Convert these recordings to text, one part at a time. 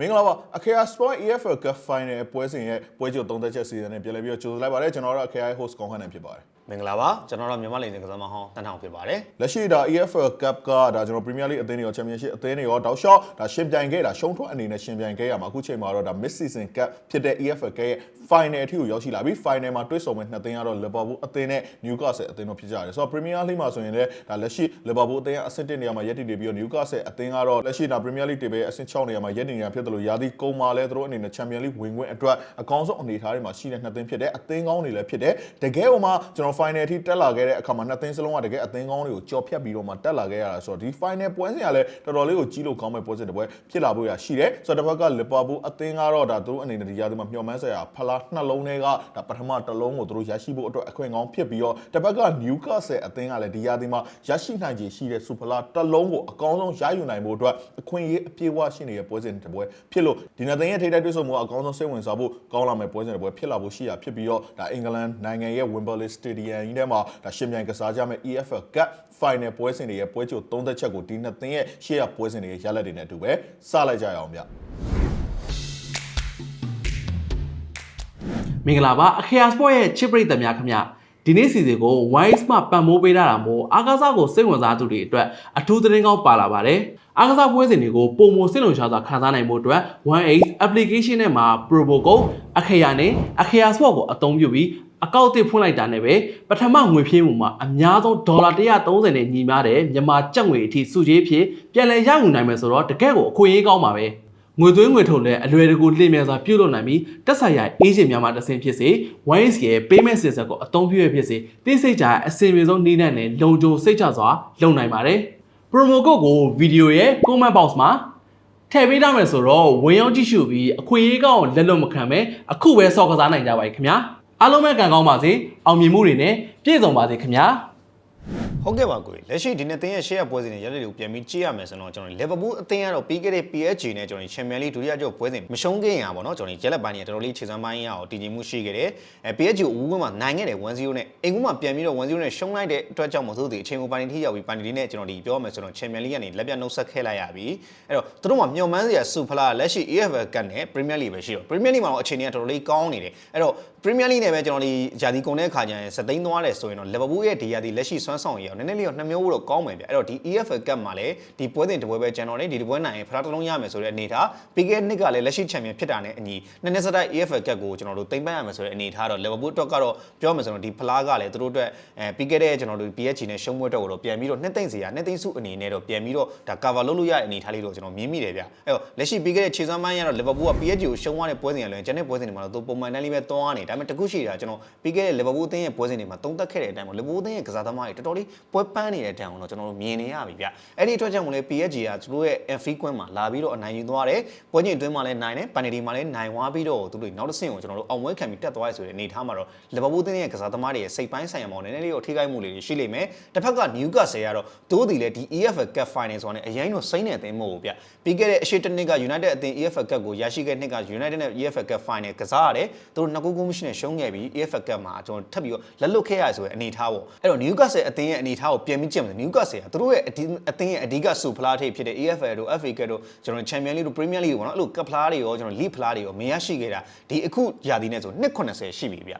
မင်္ဂလာပါအခရာ Sport EFL Cup Final ပွဲစဉ်ရဲ့ပွဲကြိုသုံးသက်ချက်စီစဉ်နဲ့ပြန်လည်ပြီးတော့ကြိုဆိုလိုက်ပါတယ်ကျွန်တော်တို့အခရာ host ကောင်းခန့်နေဖြစ်ပါတယ် မင်္ဂလာပါကျွန်တော်တို့မြန်မာလိန်စင်ကစားမဟောင်းတန်းထောင်ဖြစ်ပါတယ်လက်ရှိဒါ EFL Cup ကဒါကျွန်တော် Premier League အသင်းတွေရော Championship အသင်းတွေရောတောက်လျှောက်ဒါရှင်ပြိုင်ခဲ့တာရှုံးထွက်အနေနဲ့ရှင်ပြိုင်ခဲ့ရမှာအခုချိန်မှာတော့ဒါ Mid Season Cup ဖြစ်တဲ့ EFL Cup ရဲ့ Final အထိကိုရောက်ရှိလာပြီ Final မှာတွေ့ဆုံမဲ့နှစ်သင်းကတော့ Liverpool အသင်းနဲ့ Newcastle အသင်းတို့ဖြစ်ကြတယ်ဆိုတော့ Premier League မှာဆိုရင်လည်းဒါလက်ရှိ Liverpool အသင်းကအဆင့်1နေရာမှာရပ်တည်နေပြီးတော့ Newcastle အသင်းကတော့လက်ရှိဒါ Premier League တေပဲအဆင့်6နေရာမှာရပ်တည်နေတာဖြစ်တယ်လို့ယာဒီကုန်းမှာလည်းသူတို့အနေနဲ့ Champions League ဝင်ခွင့်အတွက်အကောင်းဆုံးအနေအထားတွေမှာရှိတဲ့နှစ်သင်းဖြစ်တယ်အသင်းကောင်းတွေလည်းဖြစ်တယ်တကယ်ဟိုမှာကျွန်တော် Final အထိတက်လာခဲ့တဲ့အခါမှာနှစ်သင်းစလုံးကတကယ်အသင်းကောင်းတွေကိုကြော်ဖြတ်ပြီးတော့မှတက်လာခဲ့ရတာဆိုတော့ဒီ Final ပွဲစဉ်ကလည်းတော်တော်လေးကိုကြီးလို့ကောင်းမဲ့ပွဲစဉ်တစ်ပွဲဖြစ်လာဖို့ရရှိတယ်ဆိုတော့တစ်ဖက်က Liverpool အသင်းကတော့ဒါသူတို့အနေနဲ့ဒီရာသီမှာမျှော်မှန်းစရာဖလားနှလုံးတွေကဒါပထမတစ်လုံးကိုသူတို့ရရှိဖို့အတွက်အခွင့်ကောင်းဖြစ်ပြီးတော့တစ်ဖက်က Newcastle အသင်းကလည်းဒီရာသီမှာရရှိနိုင်ခြေရှိတဲ့စူဖလားတစ်လုံးကိုအကောင်းဆုံးရယူနိုင်ဖို့အတွက်အခွင့်အရေးအပြည့်အဝရှိနေတဲ့ပွဲစဉ်တစ်ပွဲဖြစ်လို့ဒီနှစ်သင်းရဲ့ထိပ်တိုက်တွေ့ဆုံမှုကအကောင်းဆုံးစိတ်ဝင်စားဖို့ကောင်းလာမယ့်ပွဲစဉ်တစ်ပွဲဖြစ်လာဖို့ရှိရဖြစ်ပြီးတော့ဒါအင်္ဂလန်နိုင်ငံရဲ့ Wembley Stadium ကြီးထဲမှာဒါရှင်ပြိုင်ကစားကြမယ့် EFL Cup Final ပွဲစဉ်တွေရဲ့ပွဲကြိုသုံးသက်ချက်ကိုဒီနှစ်သင်းရဲ့ရှေ့ရပွဲစဉ်တွေရဲ့ရလဒ်တွေနဲ့အတူပဲစလိုက်ကြရအောင်ဗျမင်္ဂလာပါအခရာ sport ရဲ့ချစ်ပရိသတ်များခင်ဗျဒီနေ့စီစဉ်ကို Wise မှပံ့ပိုးပေးထားတာမို့အားကစားကိုစိတ်ဝင်စားသူတွေအတွက်အထူးသတင်းကောင်းပါလာပါတယ်အားကစားပွဲစဉ်တွေကိုပုံမစိတ်လုံရှားစွာခံစားနိုင်ဖို့အတွက် 1Ace application နဲ့မှာ promo code အခရာနဲ့အခရာ sport ကိုအသုံးပြုပြီး အကောင့်တစ်ဖွင့်လိုက်တာနဲ့ပဲပထမငွေဖြည့်မှုမှာအများဆုံးဒေါ်လာ130နဲ့ညီမားတဲ့မြန်မာကျပ်ငွေအထိစုကြီးဖြစ်ပြန်လည်ရယူနိုင်မယ်ဆိုတော့တကယ့်ကိုအခွင့်အရေးကောင်းပါပဲငွေသွင်းငွေထုတ်လည်းအလွယ်တကူလင့်မြန်စွာပြုလုပ်နိုင်ပြီးတက်ဆိုင်ရာအေဂျင့်များမှတဆင့်ဖြစ်စေ Wise ရဲ့ payment system ကိုအသုံးပြုရဖြစ်စေသိစိတ်ကြအဆင်ပြေဆုံးနည်းနဲ့နဲ့လုံခြုံစိတ်ချစွာလုပ်နိုင်ပါတယ်။ promo code ကိုဗီဒီယိုရဲ့ comment box မှာထည့်ပေးထားမယ်ဆိုတော့ဝင်ရောက်ကြည့်ရှုပြီးအခွင့်အရေးကောင်းလက်လွတ်မခံပဲအခုပဲစောင့်ကစားနိုင်ကြပါ යි ခင်ဗျာ။ အားလုံးပဲကံကောင်းပါစေအောင်မြင်မှုတွေနဲ့ပြည့်စုံပါစေခင်ဗျာ။ဟုတ်ကဲ့ပါကိုလက်ရှိဒီနေ့တင်းရဲ့ share ပွဲစဉ်တွေရလက်တွေကိုပြန်ပြီးကြည့်ရမယ်ဆိုတော့ကျွန်တော် Liverpool အသင်းကတော့ပြီးခဲ့တဲ့ PSG နဲ့ကျွန်တော် Champions League ဒုတိယကျော်ပွဲစဉ်မရှုံးခဲ့ရပါတော့ကျွန်တော်ရက်လက်ပိုင်းတွေတော်တော်လေးခြေစမ်းပိုင်းရအောင်တည်ငြိမ်မှုရှိခဲ့တယ်အဲ PSG ကိုဦးကွင်းမှာနိုင်ခဲ့တယ်1-0နဲ့အိမ်ကွင်းမှာပြန်ပြီးတော့1-0နဲ့ရှုံးလိုက်တဲ့အတွက်ကြောင့်မဟုတ်သေးအချိန်ကိုပိုင်းထိရောက်ပြီးပိုင်းဒီနဲ့ကျွန်တော်ဒီပြောမယ်ဆိုတော့ Champions League ကနေလက်ပြနှုတ်ဆက်ခဲ့လိုက်ရပြီအဲ့တော့သူတို့မှာမျှော်မှန်းစရာစူဖလားလက်ရှိ EFL ကတ်နဲ့ Premier League ပဲရှိတော့ Premier League မှာတော့အခြေအနေကတော်တော်လေးကောင်းနေတယ်အဲ့တော့ Premier League နဲ့ပဲကျွန်တော်ဒီဂျာဒီကုန်တဲ့အခါကျရင်စသိန်းသွားတယ်ဆိုရင်တော့ Liverpool ရဲ့ဒီယာဒီလက်ရှိစွမ်းဆောင်ရည်ရောနည်းနည်းလေးတော့နှမျိုးတော့ကောင်းမယ်ဗျအဲ့တော့ဒီ EFL Cup မှာလည်းဒီပွဲစဉ်တစ်ပွဲပဲကျွန်တော်လည်းဒီတစ်ပွဲနိုင်ရင်ဖလားတစ်လုံးရမယ်ဆိုတဲ့အနေထားပြီးခဲ့တဲ့နှစ်ကလည်းလက်ရှိချန်ပီယံဖြစ်တာနဲ့အညီနည်းနည်းစတိုက် EFL Cup ကိုကျွန်တော်တို့သိမ်းပိုက်ရမယ်ဆိုတဲ့အနေထားတော့ Liverpool အတွက်ကတော့ပြောမယ်ဆိုတော့ဒီဖလားကလည်းသူတို့အတွက်အဲပြီးခဲ့တဲ့ကျွန်တော်တို့ PSG နဲ့ရှုံးပွဲတော့ကိုတော့ပြန်ပြီးတော့နှစ်သိမ့်စီရနှစ်သိမ့်စုအနေနဲ့တော့ပြန်ပြီးတော့ဒါ cover လုပ်လို့ရတဲ့အနေထားလေးတော့ကျွန်တော်မြင်မိတယ်ဗျအဲ့တော့လက်ရှိပြီးခဲ့တဲ့ခြေစွမ်းပိုင်းကတော့ Liverpool က PSG ကိုရှုံးသွားတဲ့ပွဲစဉ်ရလွန်ကျန်တဲ့ပွဲစဉ်တွေမှာတော့သူပုံမှန်တန်းလေးပဲတွန်းရနေဒါပေမဲ့တခုရှိတာကျွန်တော်ပြီးခဲ့တဲ့ Liverpool အသင်းရဲ့ပွဲစဉ်တွေမှာတုံးသက်ခဲ့တဲ့အတိုင်းပေါ့ Liverpool အသင်းရဲ့ကစားသမားတွေတော်တော်လေးပွဲပန်းနေတဲ့အတိုင်းတော့ကျွန်တော်တို့မြင်နေရပြီဗျအဲ့ဒီအတွက်ကြောင့်မလို့ PSG ကသူတို့ရဲ့ Anfield ကွင်းမှာလာပြီးတော့အနိုင်ယူသွားတယ်ပွဲချင်းအတွင်းမှာလည်းနိုင်တယ်ပန်နယ်ဒီမှာလည်းနိုင်သွားပြီးတော့သူတို့နောက်တစ်ဆင့်ကိုကျွန်တော်တို့အောင်ပွဲခံပြီးတက်သွားရဆိုတဲ့အနေထားမှာတော့ Liverpool အသင်းရဲ့ကစားသမားတွေရဲ့စိတ်ပိုင်းဆိုင်ရာမောင်နည်းနည်းလေးတော့ထိခိုက်မှုလေးတွေရှိလိမ့်မယ်တစ်ဖက်က Newcastle ကတော့တိုးတည်လေဒီ EFL Cup Final ဆိုတာနဲ့အရင်တော့စိမ့်နေတဲ့အသင်းမဟုတ်ဘူးဗျပြီးခဲ့တဲ့အရှိတနစ်က United အသင်း EFL Cup ကိုရရှိခဲ့နှစ်က United နဲ့ EFL Cup Final ကစားရတယ်သူတို့နှစ်ခုခုမရှိနဲ့ရှုံးခဲ့ပြီး EFL Cup မှာကျွန်တော်ထပ်ပြီးတော့လက်လွတ်ခဲ့ရဆိုတဲ့အနေထားပေါ့အဲ့တော့ Newcastle အသင်းရဲ့အနေထားကိုပြန်ပြီးကြည့်မယ် Newcastle ကသူတို့ရဲ့အသင်းရဲ့အဓိကစူဖလားထိပ်ဖြစ်တဲ့ EFL တို့ FA Cup တို့ကျွန်တော် Champions League တို့ Premier League တို့ပေါ့နော်အဲ့လိုကပ်ဖလားတွေရောကျွန်တော် League ဖလားတွေရောမရရှိခဲ့တာဒီအခုယာဒီနဲ့ဆို290ရှိပြီဗျ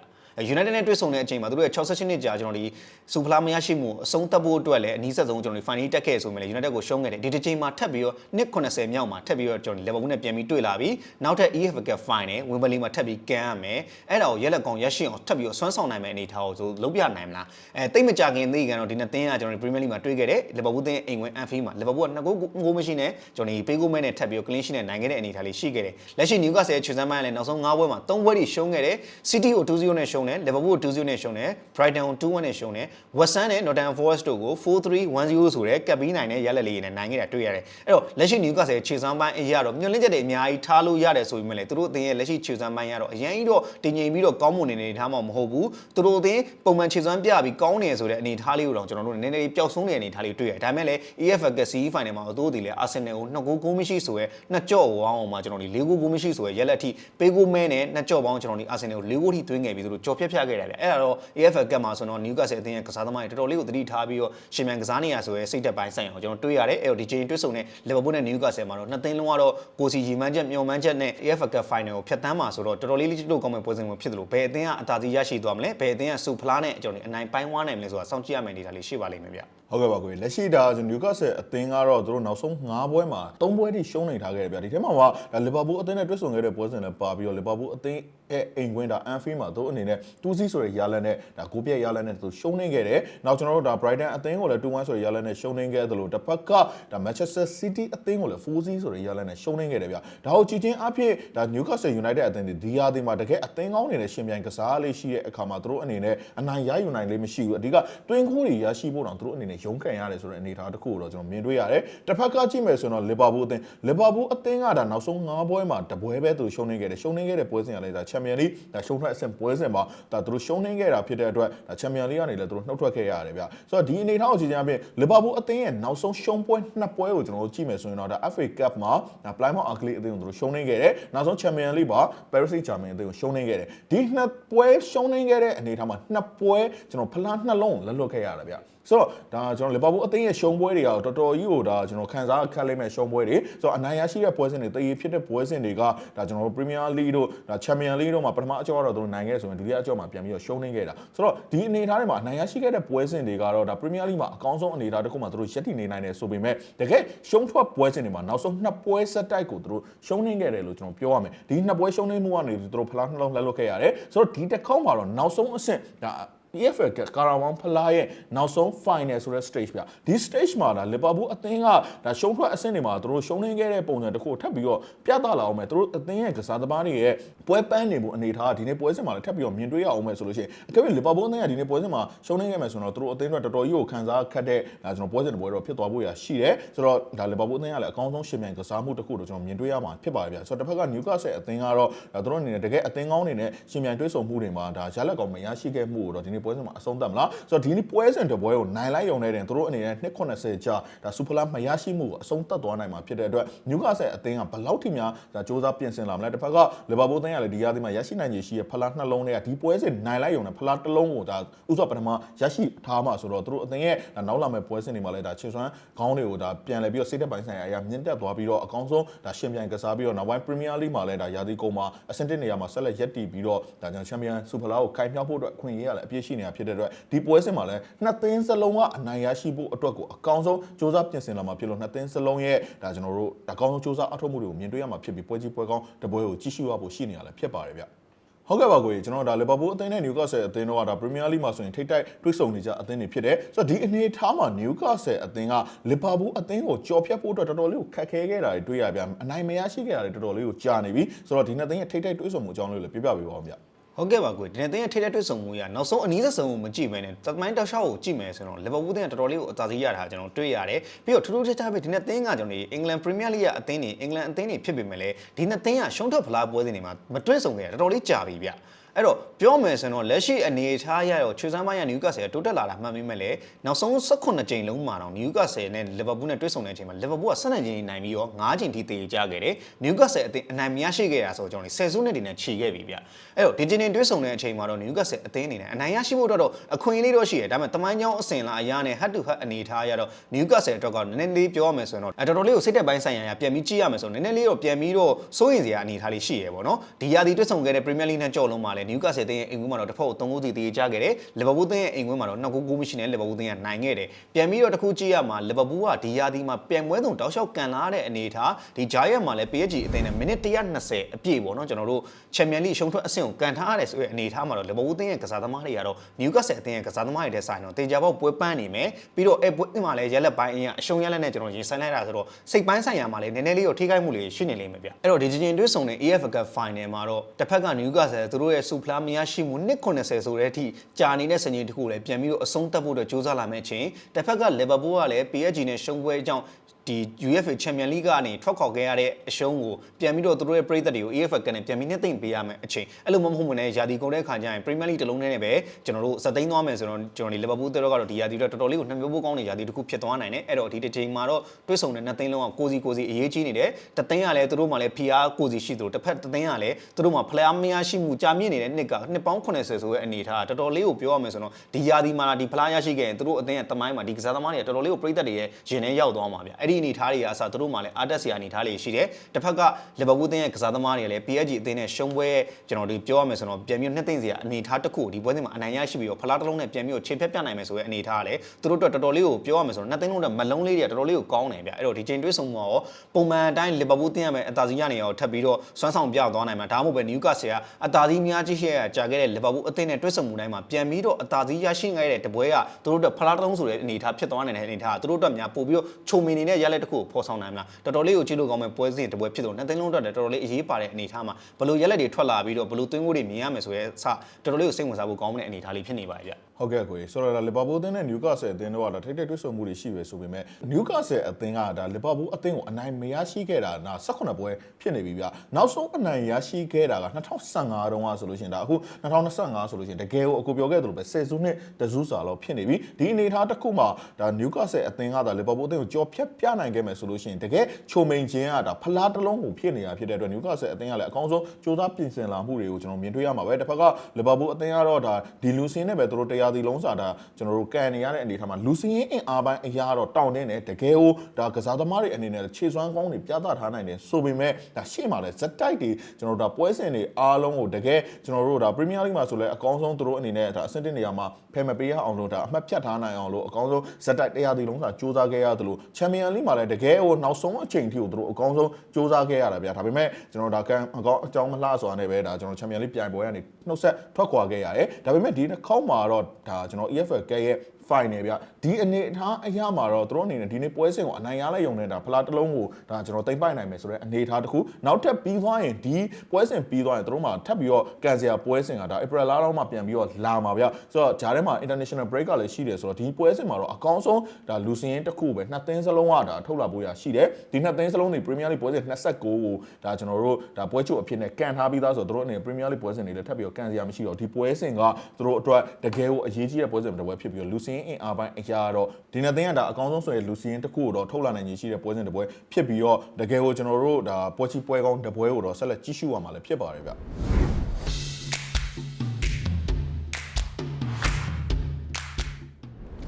United နဲ့တွေ့ဆုံတဲ့အချိန်မှာသူတို့ရဲ့68နှစ်ကြာကျွန်တော်ဒီစူဖလားမရရှိမှုအဆုံးသတ်ဖို့အတွက်လည်းအနည်းဆက်ဆုံးကျွန်တော်ဒီ final တက်ခဲ့ဆိုမှလည်း United ကိုရှုံးခဲ့တယ်ဒီတစ်ချိန်မှာထပ်ပြီးတော့နှစ်80မြောက်မှာထပ်ပြီးတော့ကျွန်တော် Liverpool နဲ့ပြန်ပြီးတွေ့လာပြီးနောက်ထပ် EFL Cup final Wembley မှာထပ်ပြီးကန်ရမယ်အဲ့ဒါကိုရက်လက်ကောင်ရက်ရှိအောင်ထပ်ပြီးတော့ဆွမ်းဆောင်နိုင်မယ့်အနေအထားကိုဆိုလုံးပြနိုင်မလားအဲတိတ်မကြခင်သိကန်တော့ဒီနှစ်သင်းကကျွန်တော်ဒီ Premier League မှာတွေ့ခဲ့တယ် Liverpool သင်းအိမ်ဝင် Anfield မှာ Liverpool ကနှစ်ဂိုးဂိုးမရှိနဲ့ကျွန်တော်ဒီပေးဂိုးမဲနဲ့ထပ်ပြီးတော့ clean sheet နဲ့နိုင်ခဲ့တဲ့အနေအထားလေးရှိခဲ့တယ်လက်ရှိ Newcastle ရဲ့ခြေစမ်းပိုင်းကလည်းနောက်ဆုံး9ပွဲမှာ3ပွဲထိရှုံးခဲ့တယ် City ကို2-0နဲ့ရှုံးတယ် Liverpool ကို2-0နဲ့ရှုံးတယ် Brighton ကို2-1နဲ့ရှုံးတယ် West Ham နဲ့ Nottingham Forest တို့ကို4-3-1-0ဆိုတဲ့ကပ်ပြီးနိုင်တဲ့ရလက်လေးနဲ့နိုင်ခဲ့တာတွေ့ရတယ်အဲ့တော့လက်ရှိ Newcastle ခြေစမ်းပိုင်းအရာတော့မျှော်လင့်ချက်တွေအများကြီးထားလို့ရတယ်ဆိုပေမဲ့လည်းသူတို့အသင်းရဲ့လက်ရှိခြေစမ်းပိုင်းကတော့အရင်ကြီးတော့တည်ငြိမ်ပြီးတော့ကောင်းမွန်နေနေထားမှာမဟုတ်ဘူးသူတို့အသင်းပုံမှန်ခြေစမ်းပြပြီးကောင်းနေဆိုတဲ့အနေအထားလေးကိုတော့ကျွန်တော်တို့နည်းနည်းလေးပျောက်ဆုံးတဲ့အနေအထားလေးတွေ့ရတယ်ဒါပေမဲ့လည်း EFL Cup CE Final မှာသူတို့ဒီလေ Arsenal ကိုနှစ်ဂိုးဂိုးမရှိဆိုရဲနှစ်ကြော့ဝောင်းအောင်မှာကျွန်တော်ဒီ၄ဂိုးဂိုးမရှိဆိုရဲရက်လက်ထိပေးဂိုးမဲနဲ့နှစ်ကြော့ပေါင်းကျွန်တော်ဒီ Arsenal ကို၄ဂိုးထိသွင်းခဲ့ပြီးသူတို့ကြော်ဖြတ်ဖြတ်ခဲ့တယ်ဗျအဲ့ဒါတော့ AFL ကပ်မှာဆိုတော့ Newcastle အသင်းရဲ့ကစားသမားတွေတော်တော်လေးကိုသတိထားပြီးတော့ရှင်မြန်ကစားနေရဆိုရဲစိတ်သက်ပိုင်းဆိုင်အောင်ကျွန်တော်တွေးရတယ်အဲ့တော့ဒီချိန်တွစ်ဆုံတဲ့ Liverpool နဲ့ Newcastle မှာတော့နှစ်သင်းလုံးကတော့ကိုစီရီမန်းချက်မျော်မှန်းချက်နဲ့ AFL Cup Final ကိုဖျက်တမ်းမှာဆိုတော့တော်တော်လေးလေးတို့ကောင်းမဲ့ပွဲစဉ်မှာဖြစ်တယ်လို့ဘယ်အသင်းကအသာစီးရရှိသွားမလဲဘယ်အသင်းကစူဖလားနဲ့ကျွန်တော်ဒီအနိုင်ပိုင်းဝါနိုင်မလဲဆိုတာစောင့်ကြည့်ရမယ့်အနေအထားလေးရှိပါလိမ့်မယ်ဗျဟုတ်ကဲ့ပါကိုကြီးလက်ရှိဒါနျူကာဆယ်အသင်းကတော့သူတို့နောက်ဆုံး9ပွဲမှာ3ပွဲထိရှုံးနေထားခဲ့တယ်ဗျာဒီထဲမှာကဒါလီဗာပူးအသင်းနဲ့တွဲဆုံခဲ့တဲ့ပွဲစဉ်လည်းပါပြီးတော့လီဗာပူးအသင်းရဲ့အိမ်ကွင်းဒါအန်ဖီမှာသူတို့အနေနဲ့2စီးဆိုတဲ့ရလန်နဲ့ဒါကိုပြက်ရလန်နဲ့သူရှုံးနေခဲ့တယ်နောက်ကျွန်တော်တို့ဒါ Brighton အသင်းကိုလည်း2-1ဆိုတဲ့ရလန်နဲ့ရှုံးနေခဲ့တယ်လို့တစ်ဖက်ကဒါ Manchester City အသင်းကိုလည်း4စီးဆိုတဲ့ရလန်နဲ့ရှုံးနေခဲ့တယ်ဗျာဒါကိုကြည့်ချင်းအဖြစ်ဒါ Newcastle United အသင်းဒီယာဒီမှာတကယ်အသင်းကောင်းနေတဲ့ရှင်ပြိုင်ကစားလေးရှိတဲ့အခါမှာသူတို့အနေနဲ့အနိုင်ရယူနိုင်လေးမရှိဘူးအဓိကတွင်းခိုးတွေရရှိဖို့တော့သူတို့အနေနဲ့ရုန်းကန်ရတယ်ဆိုတဲ့အနေအထားတစ်ခုကိုတော့ကျွန်တော်မြင်တွေ့ရတယ်တစ်ဖက်ကကြည့်မယ်ဆိုရင်တော့လီဗာပူးအသင်းလီဗာပူးအသင်းကဒါနောက်ဆုံး9ပွဲမှာတပွဲပဲသူရှုံးနေခဲ့တယ်ရှုံးနေခဲ့တဲ့ပွဲစဉ်ကလည်းဒါချန်ပီယံလိဒါရှုံးထွက်အဆင့်ပွဲစဉ်မှာဒါသူတို့ရှုံးနေခဲ့တာဖြစ်တဲ့အတွက်ဒါချန်ပီယံလိကနေလည်းသူတို့နှုတ်ထွက်ခဲ့ရတယ်ဗျဆိုတော့ဒီအနေအထားကိုကြည့်ကြအပြင်လီဗာပူးအသင်းရဲ့နောက်ဆုံးရှုံးပွဲနှစ်ပွဲကိုကျွန်တော်တို့ကြည့်မယ်ဆိုရင်တော့ဒါ FA Cup မှာဒါ Plymouth Argyle အသင်းကိုသူတို့ရှုံးနေခဲ့တယ်နောက်ဆုံးချန်ပီယံလိမှာ Paris Saint-Germain အသင်းကိုရှုံးနေခဲ့တယ်ဒီနှစ်ပွဲရှုံးနေခဲ့တဲ့အနေအထားမှာနှစ်ပွဲကျွန်တော်ဖလားနှလုံးလက်လွတ်ခဲ့ရတာဗျ ဆိုတော့ဒါကျွန်တော်လီဗာပူးအသင်းရဲ့ရှုံးပွဲတွေကတော့တော်တော်ကြီးကိုဒါကျွန်တော်ခံစားခက်လိမ့်မဲ့ရှုံးပွဲတွေဆိုတော့အနိုင်ရရှိတဲ့ပွဲစဉ်တွေတည်ရဖြစ်တဲ့ပွဲစဉ်တွေကဒါကျွန်တော်တို့ Premier League တို့ဒါ Champion League တို့မှာပထမအကြောကတော့သူတို့နိုင်ခဲ့ဆိုရင်ဒုတိယအကြောမှာပြန်ပြီးတော့ရှုံးနေခဲ့တာဆိုတော့ဒီအနေအထားတွေမှာအနိုင်ရရှိခဲ့တဲ့ပွဲစဉ်တွေကတော့ဒါ Premier League မှာအကောင်းဆုံးအနေအထားတစ်ခုမှာသူတို့ရက်တည်နေနိုင်တယ်ဆိုပေမဲ့တကယ်ရှုံးထွက်ပွဲစဉ်တွေမှာနောက်ဆုံးနှစ်ပွဲဆက်တိုက်ကိုသူတို့ရှုံးနေခဲ့တယ်လို့ကျွန်တော်ပြောရမယ်ဒီနှစ်ပွဲရှုံးနေမှုကနေသူတို့ဖလားနှလုံးလှလွတ်ခဲ့ရတယ်ဆိုတော့ဒီတစ်ခေါက်မှာတော့နောက်ဆုံးအဆင့်ဒါ EFL ကကာရာဝမ်ဖလာရဲ့နောက်ဆုံး final ဆိုတဲ့ stage ပြဒီ stage မှာဒါလီဗာပူးအသင်းကဒါရှုံးထွက်အဆင့်တွေမှာသူတို့ရှုံးနေခဲ့တဲ့ပုံစံတစ်ခုကိုထပ်ပြီးတော့ပြသလာအောင်မယ်သူတို့အသင်းရဲ့ကစားသမားတွေရဲ့ပွဲပန်းနေမှုအနေထားဒီနေ့ပွဲစဉ်မှာလည်းထပ်ပြီးတော့မြင်တွေ့ရအောင်မယ်ဆိုလို့ရှိရင်အကယ်၍လီဗာပူးအသင်းကဒီနေ့ပွဲစဉ်မှာရှုံးနေခဲ့မယ်ဆိုတော့သူတို့အသင်းတွေတော်တော်ကြီးကိုခံစားခက်တဲ့ဒါကျွန်တော်ပွဲစဉ်တစ်ပွဲတော့ဖြစ်သွားဖို့ရရှိတယ်ဆိုတော့ဒါလီဗာပူးအသင်းကလည်းအကောင်းဆုံးရှင်မြန်ကစားမှုတစ်ခုတော့ကျွန်တော်မြင်တွေ့ရမှာဖြစ်ပါတယ်ဗျဆိုတော့တစ်ဖက်က Newcastle အသင်းကတော့ဒါသူတို့အနေနဲ့တကယ်အသင်းကောင်းနေနဲ့ရှင်မြန်တွေ့ဆုံမှုတွေမှာဒါရလက်ကောင်မရရှိခဲ့မှုကိုတော့ဒီနေ့ပွဲစဉ်မှာအဆုံးသတ်မလားဆိုတော့ဒီနေ့ပွဲစဉ်တစ်ပွဲကိုနိုင်လိုက်ရုံနဲ့တင်သူတို့အနေနဲ့290ကြာဒါစူပလာမရရှိမှုကိုအဆုံးသတ်သွားနိုင်မှာဖြစ်တဲ့အတွက် Newcastle အသင်းကဘယ်လောက်ထိများဒါစ조사ပြင်ဆင်လာမလဲတစ်ဖက်ကလီဗာပူးအသင်းကလည်းဒီရာသီမှာရရှိနိုင်ခြေရှိတဲ့ဖလားနှလုံးတွေကဒီပွဲစဉ်နိုင်လိုက်ရုံနဲ့ဖလားတစ်လုံးကိုဒါဥစွာပထမရရှိထားမှာဆိုတော့သူတို့အသင်းရဲ့ဒါနောက်လာမယ့်ပွဲစဉ်တွေမှာလည်းဒါချေဆွမ်းခေါင်းတွေကိုဒါပြန်လဲပြီးတော့စိတ်သက်ပိုင်းဆိုင်ရာအရာမြင့်တက်သွားပြီးတော့အကောင်းဆုံးဒါရှင်ပြိုင်ကစားပြီးတော့နောက်ပိုင်း Premier League မှာလည်းဒါရာသီကုန်မှာအဆင့်တစ်နေရာမှာဆက်လက်ရပ်တည်ပြီးတော့ဒါကြောင့်ချန်ပီယံစူပလာကိုခိုင်မြောက်ဖို့အတွက်အခွင့်အရေးရလည်းအပြည့်ရှိနေတာဖြစ်တဲ့အတွက်ဒီပွဲစဉ်မှာလည်းနှစ်သင်းစလုံးကအနိုင်ရရှိဖို့အတွက်ကိုအကောင်းဆုံးစူးစမ်းပြင်ဆင်လာမှာဖြစ်လို့နှစ်သင်းစလုံးရဲ့ဒါကျွန်တော်တို့အကောင်းဆုံးစူးစမ်းအထောက်အမှုတွေကိုမြင်တွေ့ရမှာဖြစ်ပြီးပွဲကြီးပွဲကောင်းတပွဲကိုကြည့်ရှုရဖို့ရှိနေရလည်းဖြစ်ပါတယ်ဗျဟုတ်ကဲ့ပါကိုကြီးကျွန်တော်ဒါလီဗာပူးအသင်းနဲ့နယူကာဆယ်အသင်းတို့ကဒါပရီးမီးယားလိမှာဆိုရင်ထိတိုက်တွိဆုံနေကြအသင်းတွေဖြစ်တယ်ဆိုတော့ဒီအနေထားမှာနယူကာဆယ်အသင်းကလီဗာပူးအသင်းကိုကြော်ဖြတ်ဖို့အတွက်တော်တော်လေးကိုခက်ခဲခဲ့တာတွေတွေ့ရဗျအနိုင်မရရှိခဲ့တာတွေတော်တော်လေးကိုကြာနေပြီဆိုတော့ဒီနှစ်သင်းရဲ့ထိတိုက်တွိဆုံမှုအကြောင်းလေးကိုလည်းပြပြပေးပါဦးဗျ ဟုတ်ကဲ့ပါကိုဒီနေ့တင်းရဲ့ထိတဲ့တွေ့ဆုံမှုရနောက်ဆုံးအနည်းဆုံးကိုမကြည့်မဲနဲ့တမိုင်းတောက်လျှောက်ကိုကြည့်မယ်ဆိုတော့လီဗာပူးတင်းကတော်တော်လေးကိုအသာစီးရတာကျွန်တော်တွေ့ရတယ်ပြီးတော့ထူးထူးခြားခြားပဲဒီနေ့တင်းကကျွန်တော်ဒီအင်္ဂလန်ပရီးမီးယားလိကအသင်းတွေအင်္ဂလန်အသင်းတွေဖြစ်ပေမဲ့လည်းဒီနေ့တင်းကရှုံးထွက်ဖလားပွဲစဉ်တွေမှာမတွေ့ဆုံခဲ့ရတော်တော်လေးကြာပြီဗျ အဲ့တော့ပြောမယ်ဆိုတော့လက်ရှိအနေအထားရတော့ချူဆမ်းမိုင်းရနျူကာဆယ်တိုးတက်လာတာမှန်ပေမဲ့လည်းနောက်ဆုံး18ကြိမ်လုံးမှာတော့နျူကာဆယ်နဲ့လီဗာပူးနဲ့တွေ့ဆုံတဲ့အချိန်မှာလီဗာပူးက12ကြိမ်နိုင်ပြီးတော့9ကြိမ်ထိတည်ကြခဲ့တယ်နျူကာဆယ်အသင်းအနိုင်မရရှိခဲ့တာဆိုတော့ကျွန်တော်ဆယ်စုနှစ်တွေနဲ့ခြေခဲ့ပြီဗျအဲ့တော့ဒီကြိမ်တွေတွေ့ဆုံတဲ့အချိန်မှာတော့နျူကာဆယ်အသင်းအနေနဲ့အနိုင်ရရှိဖို့တော့အခွင့်အရေးတော့ရှိတယ်ဒါပေမဲ့တမိုင်းကြောင်းအစင်လာအရာနဲ့ဟတ်တူဟတ်အနေထားရတော့နျူကာဆယ်အတွက်ကတော့နည်းနည်းလေးပြောရမယ်ဆိုရင်တော့တော်တော်လေးကိုစိတ်သက်ပိုင်းဆိုင်ရာရပြန်ပြီးကြည့်ရမယ်ဆိုတော့နည်းနည်းလေးတော့ပြန်ပြီးတော့စိုးရင်စရာအနေထားလေးရှိရပေါ့နော်ဒီရာသီတွေ့ဆုံခဲ့တဲ့ပရီးမီးယားလိနဲ့ကြော်လုံးမှာလည်းနျူကာဆယ်အသင်းရဲ့အိမ်ကွင်းမှာတော့တစ်ဖက်ကို3ဂိုးစီတည်ကြခဲ့တယ်လီဗာပူးအသင်းရဲ့အိမ်ကွင်းမှာတော့2ဂိုးဂိုးမရှိနဲ့လီဗာပူးအသင်းကနိုင်ခဲ့တယ်ပြန်ပြီးတော့တစ်ခုကြည့်ရမှာလီဗာပူးကဒီရာသီမှာပြန်ပွဲဆုံးတောက်လျှောက်ကန်လာတဲ့အနေထားဒီဂျာရက်မှာလည်း PSG အသင်းနဲ့မိနစ်120အပြည့်ပေါ့နော်ကျွန်တော်တို့ချန်ပီယံလိရှုံးထွက်အဆင့်ကိုကန်ထားရတယ်ဆိုတဲ့အနေထားမှာတော့လီဗာပူးအသင်းရဲ့ကစားသမားတွေကတော့နျူကာဆယ်အသင်းရဲ့ကစားသမားတွေတဲ့ဆိုင်တော့တင်ကြပေါက်ပွဲပန်းနေမယ်ပြီးတော့အဲပွဲမှာလည်းရက်လက်ပိုင်းအရင်အရှုံးရက်လက်နဲ့ကျွန်တော်ရင်ဆိုင်လိုက်တာဆိုတော့စိတ်ပိုင်းဆိုင်ရာမှာလည်းနည်းနည်းလေးတော့ထိခိုက်မှုလေးရှိနေလိမ့်မယ်ဗျအဲ့တော့ဒီဂျင်တွဲဆုံတဲ့ AFC Cup Final မှာတော့တစ်ဖက်ကနျူကာဆယ်သူတို့ရဲ့စူဖလာမရရှိမှု190ဆိုတဲ့အထိကြာနေတဲ့စံချိန်တစ်ခုကိုလည်းပြန်ပြီးတော့အဆုံးသတ်ဖို့အတွက်ကြိုးစားလာမယ့်အချိန်တစ်ဖက်ကလီဗာပူးကလည်း PSG နဲ့ရှုံးပွဲအကြောင်း ဒီ UEFA Champions League ကနေထွက်ခွာခဲ့ရတဲ့အရှုံးကိုပြန်ပြီးတော့သူတို့ရဲ့ပြည်သက်တွေကို EFL ကနေပြန်ပြီးနှစ်သိမ့်ပေးရမယ်အချိန်အဲ့လိုမဟုတ်မနဲ့ယာဒီကုန်တဲ့ခါကျရင် Premier League တစ်လုံးနဲ့ပဲကျွန်တော်တို့စသိန်းသွားမယ်ဆိုတော့ကျွန်တော်ဒီ Liverpool တွေကတော့ဒီယာဒီတော့တော်တော်လေးကိုနှမျိုးပိုးကောင်းတဲ့ယာဒီတစ်ခုဖြစ်သွားနိုင်တယ်အဲ့တော့ဒီတစ်ချိန်မှာတော့တွဲဆုံတဲ့နှစ်သိန်းလုံးကကိုစီကိုစီအရေးကြီးနေတယ်တသိန်းကလည်းသူတို့မှလည်း PR ကိုစီရှိသလိုတစ်ဖက်တသိန်းကလည်းသူတို့မှဖလားမရရှိမှုကြာမြင့်နေတဲ့နှစ်ကနှစ်ပေါင်း80ဆိုတဲ့အနေထားတော်တော်လေးကိုပြောရမယ်ဆိုတော့ဒီယာဒီမှာဒီဖလားရရှိခဲ့ရင်သူတို့အသင်းရဲ့တမိုင်းမှာဒီကစားသမားတွေကတော်တော်လေးကိုပြည်သက်တွေရဲ့ရင်ထဲရောက်သွားမှာဗျအဲ့ဒီအနေထားတွေကအစားသူတို့မှလည်းအားတက်စရာအနေထားတွေရှိတယ်တစ်ဖက်ကလီဗာပူးအသင်းရဲ့ကစားသမားတွေလည်း PSG အသင်းနဲ့ရှုံးပွဲကျွန်တော်ဒီပြောရမယ်ဆိုတော့ပြန်ပြီးနှစ်သိမ့်စရာအနေထားတစ်ခုကိုဒီပွဲစဉ်မှာအနိုင်ရရှိပြီးတော့ဖလားတစ်လုံးနဲ့ပြန်ပြီးတော့ခြေဖြတ်ပြနိုင်မယ်ဆိုတဲ့အနေထားကလည်းသူတို့အတွက်တော်တော်လေးကိုပြောရမယ်ဆိုတော့နှစ်သိန်းလုံးနဲ့မလုံးလေးတွေကတော်တော်လေးကိုကောင်းတယ်ဗျအဲ့တော့ဒီချိန်တွေးဆုံမှာရောပုံမှန်အတိုင်းလီဗာပူးအသင်းရမယ်အသာစီးရနေရောထပ်ပြီးတော့စွမ်းဆောင်ပြသွားနိုင်မှာဒါမှမဟုတ်ပဲနယူကာဆယ်ကအသာစီးများကြီးရှိရကြာခဲ့တဲ့လီဗာပူးအသင်းနဲ့တွဲဆုံမှုတိုင်းမှာပြန်ပြီးတော့အသာစီးရရှိခဲ့တဲ့တပွဲကသူတို့အတွက်ဖလားတစ်လုံးဆိုတဲ့အနေထားဖြစ်သွားနိုင်တဲ့အနေထားကသူတို့အတွက်များပို့ပြီးတော့ချုံမီနေတဲ့ရလက်တစ်ခုကိုဖော်ဆောင်နိုင်မလားတော်တော်လေးကိုကြည့်လို့ကောင်းမဲ့ပွဲစဉ်တစ်ပွဲဖြစ်တော့နှစ်သိန်းလုံးအတွက်လည်းတော်တော်လေးအရေးပါတဲ့အနေထားမှာဘလို့ရလက်တွေထွက်လာပြီးတော့ဘလို့သွင်းကိုတွေမြင်ရမယ်ဆိုရဲအစတော်တော်လေးကိုစိတ်ဝင်စားဖို့ကောင်းတဲ့အနေထားလေးဖြစ်နေပါရဲ့ဗျ ဟုတ်ကဲ့ကိုကြီးဆိုတော့ဒါလီဗာပူးအသင်းနဲ့နယူကာဆယ်အသင်းတို့ကဒါထိတ်ထိတ်တွေ့ဆုံမှုတွေရှိပဲဆိုပေမဲ့နယူကာဆယ်အသင်းကဒါလီဗာပူးအသင်းကိုအနိုင်မရရှိခဲ့တာနာ18ပွဲဖြစ်နေပြီဗျနောက်ဆုံးအနိုင်ရရှိခဲ့တာက2015တုန်းကဆိုလို့ရှိရင်ဒါအခု2025ဆိုလို့ရှိရင်တကယ်ကိုအကိုပြောခဲ့သလိုပဲဆယ်စုနှစ်တစုစာလောက်ဖြစ်နေပြီဒီအနေအထားတစ်ခုမှာဒါနယူကာဆယ်အသင်းကဒါလီဗာပူးအသင်းကိုကြော်ဖြတ်ပြနိုင်ခဲ့မယ်ဆိုလို့ရှိရင်တကယ်ချိုမိန်ချင်းကဒါဖလားတစ်လုံးကိုဖြစ်နေတာဖြစ်တဲ့အတွက်နယူကာဆယ်အသင်းကလည်းအကောင်းဆုံးစူးစမ်းပြင်ဆင်လာမှုတွေကိုကျွန်တော်မြင်တွေ့ရမှာပဲတစ်ဖက်ကလီဗာပူးအသင်းကတော့ဒါဒီလူစင်းနဲ့ပဲသူတို့တရားစီလုံးစာဒါကျွန်တော်တို့ကန်နေရတဲ့အနေအထားမှာလူစင်းရင်အင်အားပိုင်းအရာတော့တောင်းတင်းတယ်တကယ်ကိုဒါကစားသမားတွေအနေနဲ့ခြေစွမ်းကောင်းတွေပြသထားနိုင်တယ်ဆိုပေမဲ့ဒါရှေ့မှာလည်းဇက်တိုက်တွေကျွန်တော်တို့ဒါပွဲစဉ်တွေအားလုံးကိုတကယ်ကျွန်တော်တို့ဒါပရီးမီးယားလိမှာဆိုလဲအကောင်းဆုံးသူတို့အနေနဲ့ဒါအဆင့်တစ်နေရာမှာဖယ်မပေးရအောင်လို့ဒါအမှတ်ဖြတ်ထားနိုင်အောင်လို့အကောင်းဆုံးဇက်တိုက်တရားစီလုံးစာစူးစမ်းခဲ့ရတယ်လို့ချန်ပီယံလိမှာလည်းတကယ်ကိုနောက်ဆုံးအချိန်ထိကိုသူတို့အကောင်းဆုံးစူးစမ်းခဲ့ရတာဗျာဒါပေမဲ့ကျွန်တော်တို့ဒါကန်အကောင်းအကြောင်းမလှစွာနဲ့ပဲဒါကျွန်တော်ချန်ပီယံလိပြိုင်ပွဲကနေနှုတ်ဆက်ထွက်ခွာခဲ့ရတယ်ဒါပေမဲ့ဒီတစ်ခေါက်မှာတော့ဒါကျွန်တော် EFL ကရဲ့ final ဗျဒီအနေအထားအရာမှာတော့သူတို့အနေနဲ့ဒီနေ့ပွဲစဉ်ကိုအနိုင်ရလိုက်ရုံနဲ့ဒါဖလားတစ်လုံးကိုဒါကျွန်တော်သိမ့်ပိုက်နိုင်မယ်ဆိုတော့အနေအထားတစ်ခုနောက်ထပ်ပြီးသွားရင်ဒီပွဲစဉ်ပြီးသွားရင်သူတို့မှထပ်ပြီးတော့ကန်စရာပွဲစဉ်ကဒါ April လလောက်မှပြန်ပြီးတော့လာမှာဗျဆိုတော့ဂျားထဲမှာ international break ကလည်းရှိတယ်ဆိုတော့ဒီပွဲစဉ်မှာတော့အကောင်းဆုံးဒါလူစင်းတစ်ခုပဲနှစ်သင်းစလုံးကဒါထုတ်လာဖို့ရရှိတယ်ဒီနှစ်သင်းစလုံးတွေ Premier League ပွဲစဉ်29ကိုဒါကျွန်တော်တို့ဒါပွဲချုပ်အဖြစ်နဲ့ကန်ထားပြီးသားဆိုတော့သူတို့အနေနဲ့ Premier League ပွဲစဉ်တွေလည်းထပ်ပြီးတော့ကန်စရာမရှိတော့ဒီပွဲစဉ်ကသူတို့အတွက်တကယ်ကိုအရေးကြီးတဲ့ပွဲစဉ်တစ်ပွဲဖြစ်ပြီးတော့လူစင်းအင်အားပိုင်းအရာတော့ဒီနှစ်သင်းကဒါအကောင်းဆုံးဆိုရင်လူစင်းတစ်ခုကိုတော့ထုတ်လာနိုင်ခြင်းရှိတဲ့ပွဲစဉ်တစ်ပွဲဖြစ်ပြီးတော့တကယ်ကိုကျွန်တော်တို့ဒါပွဲချီပွဲကောင်းတစ်ပွဲကိုတော့ဆက်လက်ကြည့်ရှုရမှာလည်းဖြစ်ပါတယ်ဗျ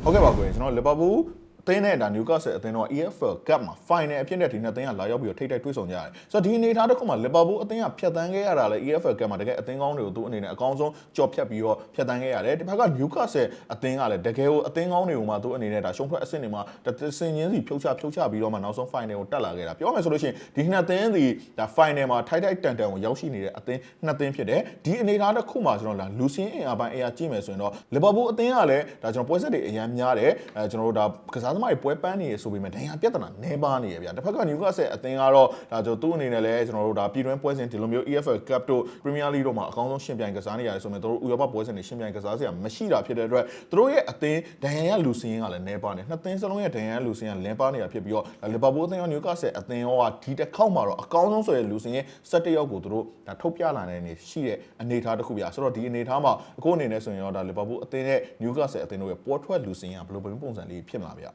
ဟုတ်ကဲ့ပါကိုရင်ကျွန်တော်လီဗာပူးအ သင်းနဲ့ဒါနယူကာဆယ်အသင်းတော့ EFL Cup မှာ final အဖြစ်နဲ့ဒီနှစ်သင်းကလာရောက်ပြီးတော့ထိပ်တိုက်တွေ့ဆုံကြရတယ်။ဆိုတော့ဒီအနေအထားတစ်ခုမှာလီဗာပူးအသင်းကဖျက်ဆီးခဲ့ရတာလေ EFL Cup မှာတကယ်အသင်းကောင်းတွေကိုသူအနေနဲ့အကောင်းဆုံးကြော်ဖြတ်ပြီးတော့ဖျက်ဆီးခဲ့ရတယ်။ဒီဘက်ကနယူကာဆယ်အသင်းကလည်းတကယ်ကိုအသင်းကောင်းတွေကိုမှသူအနေနဲ့ဒါရှုံးထွက်အဆင့်တွေမှာတစင်ချင်းစီဖြုတ်ချဖြုတ်ချပြီးတော့မှနောက်ဆုံး final ကိုတက်လာခဲ့တာ။ပြောမယ်ဆိုလို့ရှိရင်ဒီနှစ်သင်းစီဒါ final မှာထိုက်ထိုက်တန်တန်ကိုရောက်ရှိနေတဲ့အသင်းနှစ်သင်းဖြစ်တယ်။ဒီအနေအထားတစ်ခုမှာကျွန်တော်လာလူစင်းအင်အားပိုင်းအရာကြည့်မယ်ဆိုရင်တော့လီဗာပူးအသင်းကလည်းဒါကျွန်တော်ပွဲဆက်တွေအများများတယ်။အဲကျွန်တော်တို့ဒါကစားသမားတွေပွဲပန်းနေရဆိုပေမဲ့ဒဏ်ရာပြဿနာနည်းပါးနေရဗျာတစ်ဖက်ကနယူကာဆယ်အသင်းကတော့ဒါကျွန်တော်သူ့အနေနဲ့လည်းကျွန်တော်တို့ဒါပြည်တွင်းပွဲစဉ်ဒီလိုမျိုး EFL Cup တို့ Premier League တို့မှာအကောင်းဆုံးရှင်ပြိုင်ကစားနေရတယ်ဆိုပေမဲ့တို့ဥရောပပွဲစဉ်တွေရှင်ပြိုင်ကစားစရာမရှိတာဖြစ်တဲ့အတွက်တို့ရဲ့အသင်းဒဏ်ရာရလူစင်းကလည်းနည်းပါးနေနှစ်သင်းစလုံးရဲ့ဒဏ်ရာရလူစင်းကလင်းပါးနေတာဖြစ်ပြီးတော့လီဗာပူးအသင်းရောနယူကာဆယ်အသင်းရောကဒီတစ်ခေါက်မှာတော့အကောင်းဆုံးဆိုတဲ့လူစင်းရဲ့17ယောက်ကိုတို့ဒါထုတ်ပြလာနိုင်နေရှိတဲ့အနေအထားတစ်ခုဗျာဆိုတော့ဒီအနေအထားမှာအခုအနေနဲ့ဆိုရင်တော့ဒါလီဗာပူးအသင်းနဲ့နယူကာဆယ်အသင်းတို့ရဲ့ပေါ်ထွက်လူစင်းကဘယ်လိုပုံစံလေးဖြစ်မှာဗျာ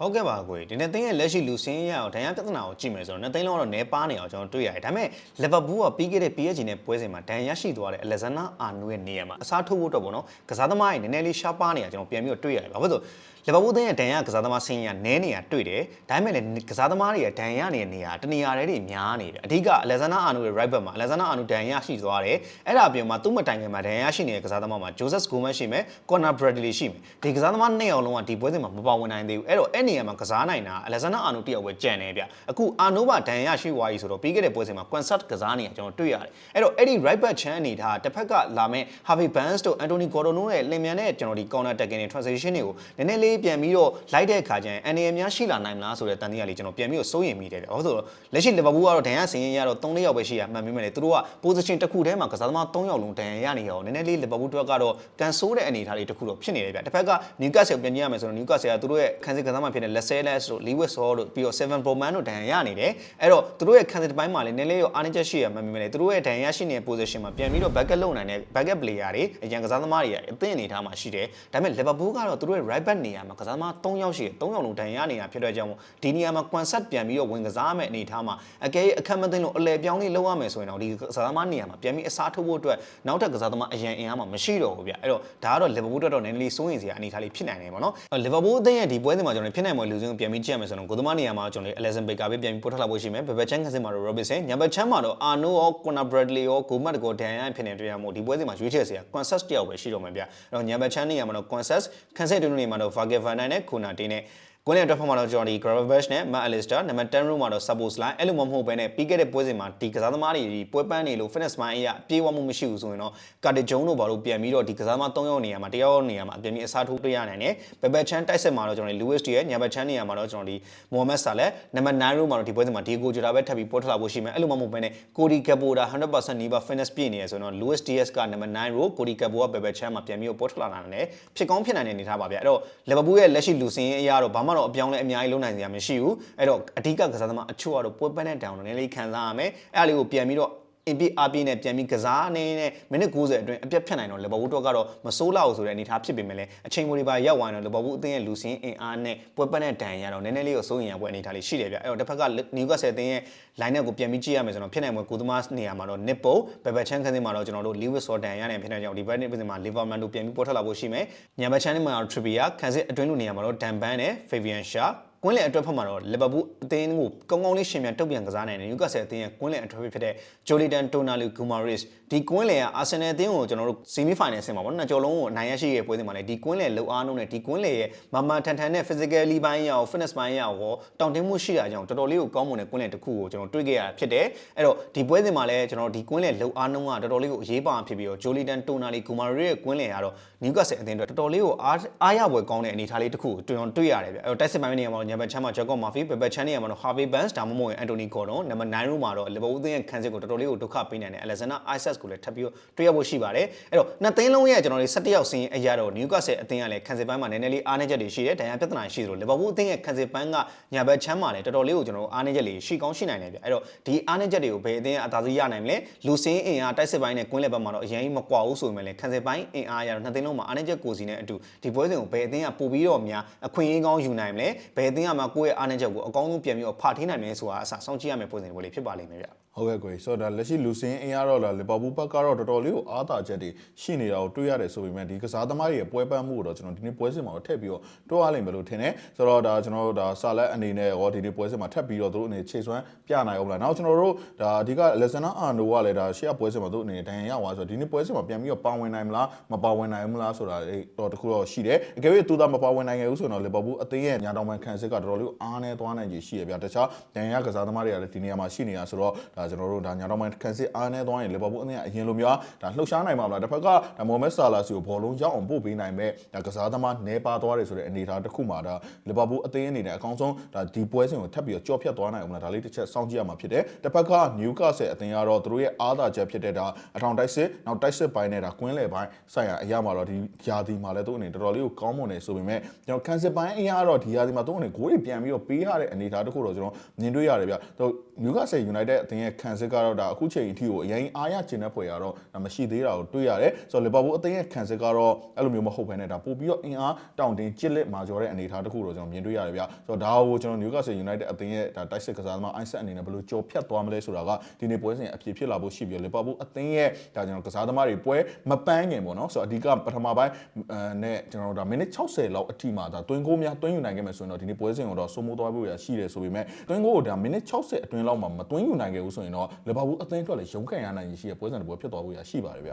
ဟုတ်ကဲ့ပါကိုဒီနေ့တင်းရဲ့လက်ရှိလူစင်းရအောင်ဒဏ်ရာပြဿနာကိုကြည့်မယ်ဆိုတော့နှစ်သိန်းလုံးကတော့နဲပါနေအောင်ကျွန်တော်တွေ့ရတယ်ဒါပေမဲ့လီဗာပူးကပြီးခဲ့တဲ့ PSG နဲ့ပွဲစဉ်မှာဒဏ်ရာရှိသွားတဲ့အလက်ဇန်နာအာနူရဲ့နေရာမှာအစားထိုးဖို့အတွက်ပေါ့နော်ကစားသမားတွေနည်းနည်းလေးရှားပါနေတာကျွန်တော်ပြန်ပြီးတော့တွေ့ရတယ်ဘာဖြစ်လို့ လီဗာပူးတင်းရဲ့ဒဏ်ရာကစားသမားစင်းရနဲနေရတွေ့တယ်ဒါပေမဲ့လည်းကစားသမားတွေရဲ့ဒဏ်ရာနေတဲ့နေရာတနေရာတွေများနေတယ်အဓိကအလက်ဇန်နာအာနူရဲ့ right back မှာအလက်ဇန်နာအာနူဒဏ်ရာရှိသွားတယ်အဲ့ဒါအပြင်မှာသူ့မတိုင်ခင်မှာဒဏ်ရာရှိနေတဲ့ကစားသမားမှာဂျိုဇက်ဂိုမက်ရှိမယ်ကော်နာဘရက်ဒလီရှိမယ်ဒီကစားသမားနှစ်ယောက်လုံးကဒီပွဲစဉ်မှာမပါဝင်နိုင်သေးဘူးအဲ့တော့အဲ့နေရာမှာကစားနိုင်တာအလက်ဇန်နာအာနိုတယောက်ပဲကြံနေဗျအခုအာနိုဘာဒန်ရရှိသွားပြီဆိုတော့ပြီးခဲ့တဲ့ပွဲစဉ်မှာ concert ကစားနေတာကျွန်တော်တွေ့ရတယ်အဲ့တော့အဲ့ဒီ right back ချမ်းအနေထားတစ်ဖက်ကလာမဲ့ Harvey Barnes တို့ Anthony Gordon တို့ရဲ့လင်မြန်တဲ့ကျွန်တော်ဒီ counter attacking တွေ transition တွေကိုနည်းနည်းလေးလေးပြန်ပြီးတော့လိုက်တဲ့အခါကျရင်အန်ဒီအများရှိလာနိုင်မလားဆိုတဲ့တန်တရားလေးကျွန်တော်ပြန်ပြီးတော့စိုးရိမ်မိတယ်ဗျဟုတ်ဆိုတော့လက်ရှိလီဗာပူးကတော့ဒဏ်ရာစင်ရင်ရတော့3ယောက်ပဲရှိရမှန်မိမယ်လေသူတို့က position တစ်ခုတည်းမှာကစားသမား3ယောက်လုံးဒဏ်ရာရနေရောနည်းနည်းလေးလီဗာပူးတို့ကတော့ကန်ဆိုးတဲ့အနေအထားလေးတစ်ခုတော့ဖြစ်နေတယ်ဗျတစ်ဖက်ကနျူကတ်ဆယ်ပြန်ကြည့်ရမယ်ဆိုတော့နျူကတ်ဆယ်ကသူတို့ရဲ့ခန်းစစ်ကစားသမားဖြစ်တဲ့ Lascelles တို့ Lewis Hall တို့ပြီးတော့7 Bowman တို့ဒဏ်ရာရနေတယ်အဲ့တော့သူတို့ရဲ့ခန်းစစ်တစ်ပိုင်းမှာလည်းနည်းနည်းရောအားနည်းချက်ရှိရမှန်မိမယ်လေသူတို့ရဲ့ဒဏ်ရာရှိနေတဲ့ position မှာပြန်ပြီးတော့ backup လုပ်နိုင်တဲ့ backup player တွေအရန်ကစားသမားတွေကအသင့်အနေထားမှာရှိတယ်ဒါပေမဲ့ Liverpool ကတော့သူတို့ရဲ့ right back နေရာမှာကစားသမား3ယောက်ရှိတယ်3ယောက်လုံးဒဏ်ရာနေတာဖြစ်တဲ့ကြောင့်ဒီနေရာမှာ concept ပြန်ပြီးတော့ဝင်ကစားမယ့်အနေထားမှာအကယ်အခက်မသိလို့အလဲပြောင်းလေးလုပ်ရမယ်ဆိုရင်တော့ဒီကစားသမားနေရာမှာပြန်ပြီးအစားထိုးဖို့အတွက်နောက်ထပ်ကစားသမားအရန်အင်အားမှာမရှိတော့ဘူးဗျအဲ့တော့ဒါကတော့ Liverpool အတွက်တော့နည်းနည်းလေးစိုးရိမ်စရာအနေထားလေးဖြစ်နိုင်တယ်ပေါ့နော် Liverpool အသင်းရဲ့ဒီပွဲစဉ်မှာကျွန်တော်ဖြစ်နိုင်မယ့်လူစင်းကိုပြန်ပြီးကြည့်ရမယ်ဆိုတော့ကိုသမားနေရာမှာကျွန်တော် Alisson Becker ပဲပြန်ပြီးပို့ထွက်လာဖို့ရှိမယ် Bebe Chan ခန်းစင်မှာတော့ Robinson ညဘက်ချမ်းမှာတော့ Arno ရော Conor Bradley ရောဂိုမတ်ကိုဒန်ရန်ဖြစ်နေတွေ့ရမို့ဒီပွဲစဉ်မှာရွေးချယ်စရာ Consensus တယောက်ပဲရှိတော့မှာဗျအဲ့တော့ညဘက်ချမ်းနေရာမှာတော့ Consensus ခန်းစင်တွင်းနေမှာတော့ Vargas Van Dijk နဲ့ Conor Day နဲ့ ကွင်းလယ်အတွက်ဖက်မှာတော့ကျွန်တော်ဒီ Gravenberch နဲ့ Matt Alistair နံပါတ်10 room မှာတော့ Szoboszlai အဲ့လိုမှမဟုတ်ဘဲနဲ့ပြီးခဲ့တဲ့ပွဲစဉ်မှာဒီကစားသမားတွေဒီပွဲပန်းနေလို့ fitness mind အရအပြေးဝမှုမရှိဘူးဆိုရင်တော့ Carter Jones တို့ဘာလို့ပြန်ပြီးတော့ဒီကစားသမား3ယောက်နေရာမှာတယောက်နေရာမှာအပြင်ပြီးအစားထိုးတွေ့ရနိုင်တယ်။ Bebe Chan တိုက်စစ်မှာတော့ကျွန်တော်ဒီ Lewis တွေရဲ့ညာဘက် Chan နေရာမှာတော့ကျွန်တော်ဒီ Mohamed Salah နံပါတ်9 room မှာတော့ဒီပွဲစဉ်မှာ Diego Jota ပဲထပ်ပြီးပေါ်ထွက်လာဖို့ရှိမယ်အဲ့လိုမှမဟုတ်ဘဲနဲ့ Cody Gakpo ဒါ100%နီးပါး fitness ပြည့်နေရဆိုတော့ Lewis Diaz ကနံပါတ်9 row Cody Gakpo က Bebe Chan မှာပြန်ပြီးတော့ပေါ်ထွက်လာနိုင်တယ်ဖြစ်ကောင်းဖြစ်နိုင်တဲ့အနေထားပါဗျအဲ့တော့ Liverpool ရဲ့လက်ရှိလူစင်အရာတော့ဘာမှတော့အပြောင်းလဲအများကြီးလုံးနိုင်စရာမရှိဘူးအဲ့တော့အဓိကကစားသမားအချို့ကတော့ပွဲပန်းတဲ့တောင်နည်းလေးခံစားရမယ်အဲ့ဒါလေးကိုပြန်ပြီးတော့ အင်ပီအာပီနဲ့ပြန်ပြီးကစားနေနဲ့မိနစ်90အတွင်းအပြတ်ဖြတ်နိုင်တော့လီဗာပူးတော့ကတော့မစိုးလောက်ဆိုတဲ့အနေအထားဖြစ်ပေမဲ့လည်းအချိန်မိုဒီပါရောက်သွားရင်တော့လီဗာပူးအသင်းရဲ့လူစင်းအင်အားနဲ့ပွဲပတ်တဲ့ဒဏ်ရတော့နည်းနည်းလေးကိုစိုးရင်ရပွဲအနေအထားလေးရှိတယ်ဗျအဲ့တော့တစ်ဖက်ကနျူကတ်ဆယ်အသင်းရဲ့ line up ကိုပြန်ပြီးကြည့်ရမယ်ဆိုတော့ဖြစ်နိုင်မွေကိုသမားနေရာမှာတော့ Nippo ဘယ်ဘက်ချန်ခန်းစင်းမှာတော့ကျွန်တော်တို့ Lewis Ordan ရနေဖြစ်နေကြောင်းဒီဘက်နေ့ပြင်မှာ Liverman တို့ပြန်ပြီးပေါ်ထွက်လာဖို့ရှိမယ်ညာဘက်ချန်နေမှာတော့ Trippier ခန်းစစ်အတွင်းလူနေရာမှာတော့ Dan Ban နဲ့ Fabian Shaw ကွင်းလယ်အတွက်ဖက်မှာတော့လီဗာပူးအသင်းကိုကောင်းကောင်းလေးရှင်ပြန်တုတ်ပြန်ကစားနိုင်တယ်နျူကတ်ဆယ်အသင်းရဲ့ကွင်းလယ်အတွက်ဖြစ်တဲ့ Jolitan Tonali Gumaris ဒီကွင်းလယ်ကအာဆင်နယ်အသင်းကိုကျွန်တော်တို့ semi final ဆင်မှာပေါ့နော်နှစ်ကြော်လုံးကိုအနိုင်ရရှိရဲ့ပွဲစဉ်မှာလည်းဒီကွင်းလယ်လုံအားနှုန်းနဲ့ဒီကွင်းလယ်ရဲ့မမထန်ထန်နဲ့ physically ဘိုင်းရအောင် fitness ဘိုင်းရအောင်တောင့်တင်းမှုရှိတာကြောင့်တော်တော်လေးကိုကောင်းမွန်တဲ့ကွင်းလယ်တစ်ခုကိုကျွန်တော်တွေ့ခဲ့ရတာဖြစ်တယ်အဲ့တော့ဒီပွဲစဉ်မှာလည်းကျွန်တော်ဒီကွင်းလယ်လုံအားနှုန်းကတော်တော်လေးကိုအရေးပါဖြစ်ပြီးတော့ Jolitan Tonali Gumaris ရဲ့ကွင်းလယ်ကတော့ Newcastle အသင်းအတွက်တော်တော်လေးကိုအားအားရပွဲကောင်းတဲ့အနေအထားလေးတစ်ခုကိုကျွန်တော်တွေ့ရတယ်ဗျအဲ့တော့တိုက်စစ်ပိုင်းနေရာမှာညဘက်ချမ်းမှာ Jacob Murphy ဘယ်ဘက်ချမ်းနေရာမှာတော့ Harvey Barnes ဒါမှမဟုတ်ရင် Anthony Gordon နံပါတ်9 row မှာတော့ Liverpool အသင်းရဲ့ခန်းစစ်ကိုတော်တော်လေးကိုဒုက္ခပေးနိုင်တဲ့ Alexander Isak ကိုလည်းထပ်ပြီးတွေ့ရဖို့ရှိပါတယ်အဲ့တော့နှစ်သိန်းလုံးရဲ့ကျွန်တော်တို့17ယောက်စင်းအရာတော့ Newcastle အသင်းကလည်းခန်းစစ်ပိုင်းမှာနည်းနည်းလေးအားနည်းချက်တွေရှိတယ်ဒဏ်ရာပြဿနာရှိသလို Liverpool အသင်းရဲ့ခန်းစစ်ပိုင်းကညာဘက်ချမ်းမှာလည်းတော်တော်လေးကိုကျွန်တော်တို့အားနည်းချက်တွေရှိကောင်းရှိနိုင်တယ်ဗျအဲ့တော့ဒီအားနည်းချက်တွေကိုဘယ်အသင်းကအသာစီးရနိုင်မလဲလူစင်းအင်အားတိုက်စစ်ပိုင်းနဲ့ကွင်းလက်ဘက်မှာတော့အရင်မကွာဘူးဆိုပေမဲ့လည်းခန်းစစ်ပိုင်းအင်အားရတော့နှစ်သိန်းလုံးမှာအားနည်းချက်ကိုစီနဲ့အတူဒီပွဲစဉ်ကိုဘယ်အသင်းကပို့ပြီးတော့များအခွင့်အရေးကောင်းယူနိုင်မလဲဘယ်အသင်းကမှကိုယ့်ရဲ့အားနည်းချက်ကိုအကောင်းဆုံးပြန်ပြီးတော့ဖာထင်းနိုင်မလဲဆိုတာအစစောင့်ကြည့်ရမယ့်ပွဲစဉ်တွေလေးဖြစ်ပါလိမ့်မယ်ဗျ ဟုတ်ကဲ့ကိုကြီးဆိုတော့ဒါလက်ရှိလူစင်းအင်အားတော့လာလီဗာပူးဘက်ကတော့တော်တော်လေးကိုအားသာချက်တွေရှိနေတာကိုတွေ့ရတယ်ဆိုပေမဲ့ဒီကစားသမားတွေရဲ့ပွဲပန်းမှုကိုတော့ကျွန်တော်ဒီနေ့ပွဲစဉ်မှာတော့ထည့်ပြီးတော့တွားရလိမ့်မယ်လို့ထင်တယ်ဆိုတော့ဒါကျွန်တော်တို့ဒါဆာလက်အနေနဲ့ရောဒီနေ့ပွဲစဉ်မှာထပ်ပြီးတော့သူတို့အနေခြေစွမ်းပြနိုင်အောင်မလားနောက်ကျွန်တော်တို့ဒါအဓိကလက်စနာအာနိုကလည်းဒါရှေ့ကပွဲစဉ်မှာသူ့အနေနဲ့ဒဏ်ရာရသွားဆိုတော့ဒီနေ့ပွဲစဉ်မှာပြန်ပြီးတော့ပါဝင်နိုင်မလားမပါဝင်နိုင်ဘူးလားဆိုတာတော့တခုတော့ရှိတယ်အကယ်၍သူသာမပါဝင်နိုင်ခဲ့ဘူးဆိုတော့လီဗာပူးအသင်းရဲ့ညာတောင်ပန်ခံစစ်ကတော်တော်လေးအားနေသွားနိုင်ခြေရှိရပြတခြားဒဏ်ရာကစားသမားတွေကလည်းဒီနေရာမှာရှိနေတာဆိုတော့ဒါကျွန်တော်တို့ဒါညာတောင်ပန်ခံစစ်အားနေသွားရင်လီဗာပူးအသင်းကအရင်လိုမျိုးဒါလှုပ်ရှားနိုင်မှာမလားတစ်ဖက်ကဒါမိုမက်ဆာလာစီကိုဘောလုံးရောက်အောင်ပို့ပေးနိုင်မဲ့ဒါကစားသမားနေပါသွားတယ်ဆိုတဲ့အနေအထားတစ်ခုမှာဒါလီဗာပူးအသင်းအနေနဲ့အကောင်းဆုံးဒါဒီပွဲစဉ်ကိုထပ်ပြီးတော့ကြော့ဖြတ်သွားနိုင်အောင်မလားဒါလေးတစ်ချက်စောင့်ကြည့်ရမှာဖြစ်တယ်တစ်ဖက်ကနျူကာဆယ်အသင်းကတော့သူတို့ရဲ့အားသာချက်ဖြစ်တဲ့ဒါအထောင်တိုက်စစ်နောက်တိုက်စစ်ပိုင်းနဲ့ဒါကွင်းလယ်ပိုင်းဆိုင်ရာအရာမှာတော့ဒီယာဒီမှာလည်းသူ့အနေတော်တော်လေးကိုကောင်းမွန်နေဆိုပေမဲ့ကျွန်တော်ကန်စစ်ပိုင်းအရာတော့ဒီယာဒီမှာသူ့အနေဂိုးတွေပြန်ပြီးတော့ပေးရတဲ့အနေအထားတစ်ခုတော့ကျွန်တော်မြင်တွေ့ရတယ်ဗျ။တော့ နျူကာဆယ်ယူနိုက်တက်အသင်းရဲ့ကန်စစ်ကတော့ဒါအခုချိန်အထိကိုအရင်အားရကျင်တဲ့ဖွယ်ရတော့ဒါမရှိသေးတာကိုတွေ့ရတယ်။ဆိုတော့လီဗာပူးအသင်းရဲ့ကန်စစ်ကတော့အဲ့လိုမျိုးမဟုတ်ဘဲနဲ့ဒါပို့ပြီးတော့အင်အားတောင့်တင်းကြစ်လက်မာကျော်တဲ့အနေအထားတစ်ခုတော့ကျွန်တော်မြင်တွေ့ရတယ်ဗျ။ဆိုတော့ဒါကိုကျွန်တော်နျူကာဆယ်ယူနိုက်တက်အသင်းရဲ့ဒါတိုက်စစ်ကစားသမားအိုက်ဆက်အနေနဲ့ဘယ်လိုကြော်ဖြတ်သွားမလဲဆိုတာကဒီနေ့ပွဲစဉ်အဖြစ်ဖြစ်လာဖို့ရှိပြီးလီဗာပူးအသင်းရဲ့ဒါကျွန်တော်ကစားသမားတွေပွဲမပန်းငင်ပေါ့နော်ဆိုတော့အဓိကပထမပိုင်းအဲနဲ့ကျွန်တော်တို့ဒါမိနစ်60လောက်အထိမှာဒါတွင်းကိုများတွင်းယူနိုင်ခဲ့မယ်ဆိုရင်တော့ဒီနေ့ပွဲစဉ်ကိုတော့စိုးမိုးသွားဖို့ရရှိတယ်ဆိုပေမဲ့တွင်းကိုကိုဒါမိနစ်60အတွင်းလောက်မှာမတွင်းယူနိုင်ခဲ့ဘူးဆိုရင်တော့လီဗာပူးအသင်းအတွက်လည်းရုန်းကန်ရနိုင်ရှိတဲ့ပွဲစဉ်တစ်ပွဲဖြစ်သွားဖို့ရရှိပါတယ်ဗျ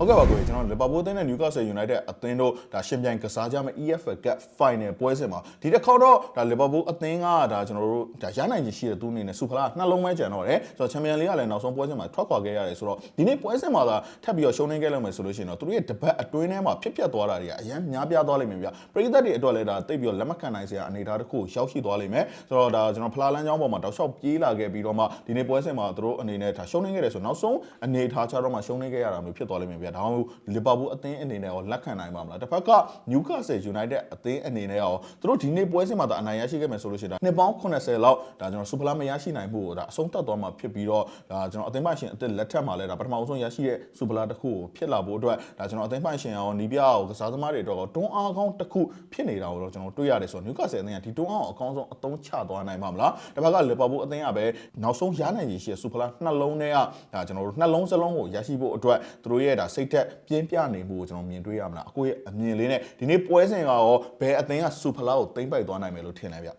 ဟုတ်ကဲ့ပါကိုကြီးကျွန်တော်လီဗာပူးအသင်းနဲ့ Newcastle United အသင်းတို့ဒါရှင်ပြိုင်ကစားကြမယ့် EFL Cup Final ပွဲစဉ်မှာဒီတစ်ခေါက်တော့ဒါလီဗာပူးအသင်းကဒါကျွန်တော်တို့ဒါရနိုင်ချင်ရှိတဲ့သူအနေနဲ့စူဖလာနှလုံးမဲကျန်တော့တယ်ဆိုတော့ချန်ပီယံလိကလည်းနောက်ဆုံးပွဲစဉ်မှာထွက်ခွာခဲ့ရတယ်ဆိုတော့ဒီနေ့ပွဲစဉ်မှာသာထပ်ပြီးတော့ရှုံးနေခဲ့လို့မယ်ဆိုလို့ရှိရင်တော့သူတို့ရဲ့တပတ်အတွင်းထဲမှာဖြစ်ပျက်သွားတာတွေကအများများပြားသွားလိမ့်မယ်ဗျပရိသတ်တွေအတွက်လည်းဒါတိတ်ပြီးတော့လက်မခံနိုင်စရာအနေအထားတစ်ခုရောက်ရှိသွားလိမ့်မယ်ဆိုတော့ဒါကျွန်တော်ဖလားလန်းချောင်းပေါ်မှာတောက်လျှောက်ပြေးလာခဲ့ပြီးတော့မှဒီနေ့ပွဲစဉ်မှာသူတို့အနေနဲ့ဒါရှုံးနေခဲ့တယ်ဆိုနောက်ဆုံးအနေအထားချတော့မှရှုံးနေခဲ့ရတာမျိုးဖြစ်သွားလိမ့်မယ်ဗျဒါမှမဟုတ်လီဗာပူးအသင်းအနေနဲ့ရောလက်ခံနိုင်ပါမလားတစ်ဖက်က Newcastle United အသင်းအနေနဲ့ရောသူတို့ဒီနေ့ပွဲစဉ်မှာဒါအနိုင်ရရှိခဲ့မယ်ဆိုလို့ရှိရင်ဒါနှစ်ပေါင်း80လောက်ဒါကျွန်တော်စူပလာမရရှိနိုင်မှုကိုဒါအဆုံးသတ်သွားမှာဖြစ်ပြီးတော့ဒါကျွန်တော်အသင်းပိုင်ရှင်အသင်းလက်ထက်မှာလည်းဒါပထမဆုံးရရှိတဲ့စူပလာတစ်ခုကိုဖြစ်လာဖို့အတွက်ဒါကျွန်တော်အသင်းပိုင်ရှင်ရောနီးပြအောင်ကစားသမားတွေအတွက်တော့တွန်းအားကောင်းတစ်ခုဖြစ်နေတာကိုတော့ကျွန်တော်တွေ့ရတယ်ဆိုတော့ Newcastle အသင်းကဒီတွန်းအားကိုအကောင်းဆုံးအသုံးချသွားနိုင်မှာမလားတစ်ဖက်ကလီဗာပူးအသင်းကပဲနောက်ဆုံးရနိုင်ရည်ရှိတဲ့စူပလာနှလုံးထဲကဒါကျွန်တော်တို့နှလုံးစလုံးကိုရရှိဖို့အတွက်သူတို့ရဲ့ဒါစိတ်သက်ပြင်းပြနေမှုကိုကျွန်တော်မြင်တွေ့ရမလားအကိုရဲ့အမြင်လေးနဲ့ဒီနေ့ပွဲစဉ်ကရောဘယ်အသင်းကစူပလာကိုသိမ့်ပိုက်သွားနိုင်မယ်လို့ထင်လဲဗျ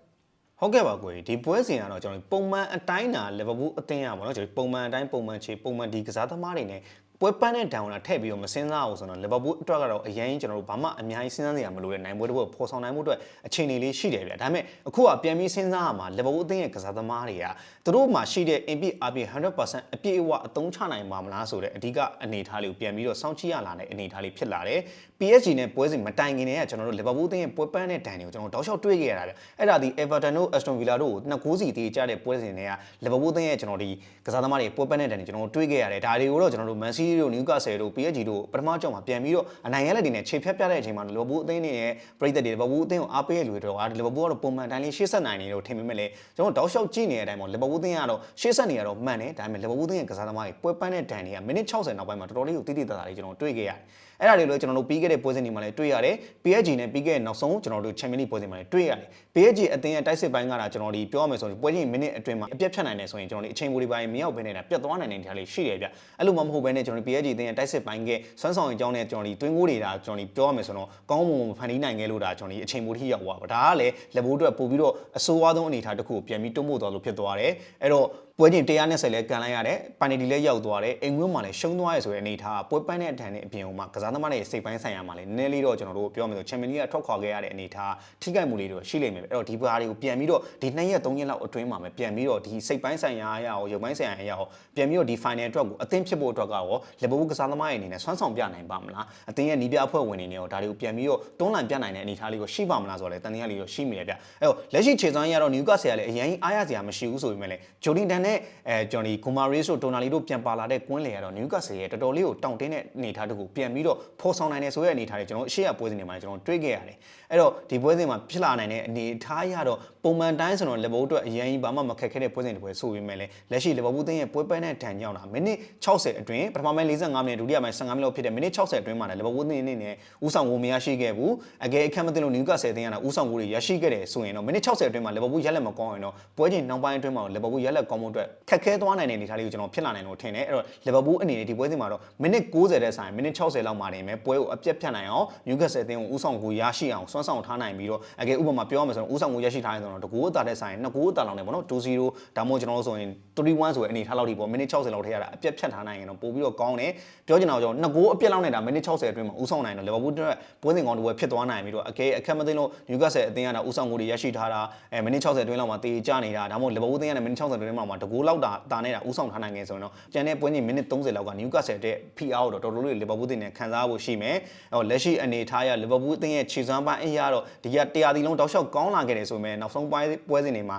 ဟုတ်ကဲ့ပါကိုကြီးဒီပွဲစဉ်ကတော့ကျွန်တော်ပုံမှန်အတိုင်းတာလီဗာပူးအသင်းရပါတော့ကျွန်တော်ပုံမှန်အတိုင်းပုံမှန်ချေပုံမှန်ဒီကစားသမားတွေနဲ့ပွဲပန်းတဲ့ဒဏ်ကိုလာထည့်ပြီးတော့မစင်းစားအောင်ဆိုတော့လီဗာပူးအတွက်ကတော့အရင်ကျွန်တော်တို့ဘာမှအများကြီးစဉ်းစားစရာမလိုတဲ့နိုင်ပွဲတစ်ပွဲကိုပေါ်ဆောင်နိုင်မှုအတွက်အခြေအနေလေးရှိတယ်ဗျဒါပေမဲ့အခုကပြန်ပြီးစဉ်းစားရမှာလီဗာပူးအသင်းရဲ့ကစားသမားတွေက သူတို့မှာရှိတဲ့အင်ပီအပြည့်100%အပြည့်အဝအသုံးချနိုင်ပါမလားဆိုတဲ့အဓိကအနေအထားလေးကိုပြန်ပြီးတော့စောင့်ကြည့်ရလာတဲ့အနေအထားလေးဖြစ်လာတယ် PSG နဲ့ပွဲစဉ်မတိုင်ခင်တည်းကကျွန်တော်တို့လီဗာပူးအသင်းရဲ့ပွဲပန်းတဲ့ဒဏ်တွေကိုကျွန်တော်တောက်လျှောက်တွေ့ခဲ့ရတာဗျအဲ့ဒါဒီ Everton တို့ Aston Villa တို့ကိုနှစ်ကိုးစီတေးကြတဲ့ပွဲစဉ်တွေကလီဗာပူးအသင်းရဲ့ကျွန်တော်ဒီကစားသမားတွေပွဲပန်းတဲ့ဒဏ်တွေကျွန်တော်တွေ့ခဲ့ရတယ်ဒါတွေကိုတော့ကျွန်တော်တို့ Man City တို့ Newcastle တို့ PSG တို့ပထမကြောင်မှာပြန်ပြီးတော့အနိုင်ရလက်တွေနဲ့ခြေဖြတ်ပြတဲ့အချိန်မှာလီဗာပူးအသင်းအနေနဲ့ပြည်သက်တွေလီဗာပူးအသင်းကိုအားပေးရလူတွေတော့လီဗာပူးကတော့ပုံမှန်တိုင်းလေးရှေ့ဆက်နိုင်နေလို့ထင်ပေမဲ့လည်းကျွန်တော်တောက်လျှောက်ကြည့်နေတဲ့အတိုင်းပေါ့လီဗာပူးအသင်းကတော့ရှေ့ဆက်နေရတော့မှန်တယ်ဒါပေမဲ့လီဗာပူးအသင်းရဲ့ကစားသမားတွေပွဲပန်းတဲ့ဒဏ်တွေကမိနစ်60နောက်ပိုင်းမှာတော်တော်လေးကိုတိတိတသားလေးကျွန်တော်တွေ့ခဲ့ရတယ် အဲ့ဒါတွေလို့ကျွန်တော်တို့ပြီးခဲ့တဲ့ပွဲစဉ်တွေမှာလည်းတွေ့ရတယ် PSG နဲ့ပြီးခဲ့တဲ့နောက်ဆုံးကျွန်တော်တို့ Champions League ပွဲစဉ်မှာလည်းတွေ့ရတယ် PSG အသင်းရဲ့တိုက်စစ်ပိုင်းကတာကျွန်တော်ဒီပြောရမယ်ဆိုရင်ပွဲချင်းမိနစ်အတွင်းမှာအပြတ်ဖြတ်နိုင်တယ်ဆိုရင်ကျွန်တော်ဒီအချိန်ပိုတွေပိုင်းမရောက်ဘဲနေတာပြတ်သွားနိုင်တဲ့နေရာလေးရှိတယ်ဗျအဲ့လိုမှမဟုတ်ဘဲနဲ့ကျွန်တော်ဒီ PSG အသင်းရဲ့တိုက်စစ်ပိုင်းကဆွမ်းဆောင်အကြောင်းနဲ့ကျွန်တော်ဒီတွင်းကိုတွေဒါကျွန်တော်ဒီပြောရမယ်ဆိုတော့ကောင်းမွန်မွန်ဖန်တီးနိုင်ခဲ့လို့ဒါကျွန်တော်ဒီအချိန်ပိုထိရောက်သွားပါဒါကလည်းလက်ဘိုးအတွက်ပို့ပြီးတော့အဆိုးအဝါဆုံးအနေအထားတစ်ခုကိုပြန်ပြီးတွန်းပို့သွားလို့ဖြစ်သွားတယ်အဲ့တော့ ပွဲချင်း120လဲကန်လိုက်ရတယ်ပန်နီတီလည်းရောက်သွားတယ်အိမ်ဝင်းမှာလည်းရှုံးသွားရဲဆိုတဲ့အနေအထားကပွဲပန်းတဲ့အထန်နဲ့အပြင်ဟိုမှာကစားသမားတွေစိတ်ပိုင်းဆိုင်ရာမှာလည်းနည်းနည်းလေးတော့ကျွန်တော်တို့ပြောမယ်ဆိုချန်ပီယံလိကထွက်ခွာခဲ့ရတဲ့အနေအထားထိခိုက်မှုလေးတွေရှိလိမ့်မယ်ပဲအဲ့တော့ဒီဘာတွေကိုပြန်ပြီးတော့ဒီ2ရက်3ရက်လောက်အတွင်းမှာပဲပြန်ပြီးတော့ဒီစိတ်ပိုင်းဆိုင်ရာအရာရောရုပ်ပိုင်းဆိုင်ရာအရာရောပြန်ပြီးတော့ဒီ final အတွက်ကိုအသင်းဖြစ်ဖို့အတွက်ကတော့လီဗာပူးကစားသမားတွေအနေနဲ့ဆွမ်းဆောင်ပြနိုင်ပါမလားအသင်းရဲ့နီးပြအဖွဲ့ဝင်တွေနဲ့ရောဒါတွေကိုပြန်ပြီးတော့တွန်းလှန်ပြနိုင်တဲ့အနေအထားလေးကိုရှိပါမလားဆိုတော့လေတန်တရားလေးတော့ရှိမိတယ်ဗျအဲ့တော့လက်ရှိခြေစွမ်းရတော့နျူကာဆယ်ကလည်းအရင်အားရစရာမရှိဘူးဆိုပေမဲ့လည်းဂျိုဒီတန်နဲ့အဲကျွန်တော်ဒီဂိုမာရီဆိုတိုနာလီတို့ပြန်ပါလာတဲ့ကွင်းလေကတော့နျူကာဆယ်ရဲ့တော်တော်လေးကိုတောင့်တင်းတဲ့အနေအထားတခုပြန်ပြီးတော့ဖော်ဆောင်နိုင်တယ်ဆိုတဲ့အနေအထားတွေကျွန်တော်အရှိရပွဲစဉ်တွေမှာကျွန်တော်တွေ့ခဲ့ရတယ်အဲ့တော့ဒီပွဲစဉ်မှာဖြစ်လာနိုင်တဲ့အနေအထားရတော့ပုံမှန်တိုင်းဆိုတော့လီဗာပူးအတွက်အရင်ဘာမှမခက်ခဲတဲ့ပွဲစဉ်တွေပဲဆိုပေမဲ့လည်းလက်ရှိလီဗာပူးတင်းရဲ့ပွဲပန်းတဲ့ဒဏ်ကြောင့်တာမိနစ်60အတွင်းပထမပိုင်း45မိနစ်ဒုတိယပိုင်း15မိနစ်လောက်ဖြစ်တဲ့မိနစ်60အတွင်းမှာလည်းလီဗာပူးတင်းအနေနဲ့ဦးဆောင်ဝမရရှိခဲ့ဘူးအကယ်အခက်မသိလို့နျူကာဆယ်တင်းကဦးဆောင်ဝတွေရရှိခဲ့တယ်ဆိုရင်တော့မိနစ်60အတွင်းမှာလီဗာပူးရက်လက်မကောင်းရင်တော့ပွဲချိန်နောက်ပိုင်းအတွင်းမှာလီဗာပူးရက်လက်ကောင်းမှုအတွက်ခက်ခဲသွားနိုင်တဲ့အနေအထားလေးကိုကျွန်တော်ဖြစ်လာနိုင်လို့ထင်တယ်အဲ့တော့လီဗာပူးအနေနဲ့ဒီပွဲစဉ်မှာတော့မိနစ်60တဲ့ဆိုင်မိနစ်60လောက်မှာနေမယ်ပွဲကိုအပြတ်ဖြတ်နိုင်အောင်နျူကာဆယ်တင်းကိုဦးဆောင်ကိုရရှိအောင်စွမ်းဆောင်ထားနိုင်ပြီးတော့အကယ်ဥပမာပြောရမယ်ဆိုရင်ဦးဆောင်ကိုရရှိထားရင်ဆိုတော့တကူအတာတဲ့ဆိုင်နှစ်ကူအတာလောင်နေပေါ့နော်2-0ဒါမှမဟုတ်ကျွန်တော်တို့ဆိုရင်3-1ဆိုတဲ့အနေထားလောက်ထိပေါ့မိနစ်60လောက်ထိရတာအပြတ်ဖြတ်ထားနိုင်ရင်တော့ပို့ပြီးတော့ကောင်းတယ်ပြောချင်တာကြောင့်နှစ်ကူအပြတ်လောက်နေတာမိနစ်60အတွင်းမှာဦးဆောင်နိုင်တော့လီဗာပူးအတွက်ပွဲစဉ်ကောင်းတစ်ပွဲဖြစ်သွားနိုင်ပြီးတော့အကယ်အခက်မသိလို့နျူကာဆယ်အသင်းကတာဦးဆောင်ကိုတွေရရှိထားတာအဲမိနစ်60အတွင်းလောက်မှာတေချနေတာဒါမှမဟုတ်လီဗာပူးအသင်းကလည်းမိနစ်60အတွင်းမှာတကူလောက်တာတာနေတာဦးဆောင်ထားနိုင်ငယ်ဆိုရင်တော့ကျန်တဲ့ပွဲချိန်မိနစ်30လောက်ကနျူကာဆယ်တဲ့ PR ကိုတော့တော်တော်လေးလီဗာပူးအသင်းနဲ့ခံစားဖို့ရှိမယ်ဟိုလက်ရှိအနေထားရလီဗာပူးအသင်းရဲ့ခြေစွမ်းပိုင်းအရာတော့ဒီကတရားဒီလုံးတောက်လျှောက်ကောင်းလာခဲ့တယ်ဆိုပေမဲ့နောက်ဆုံးပွဲပွဲစဉ်တွေမှာ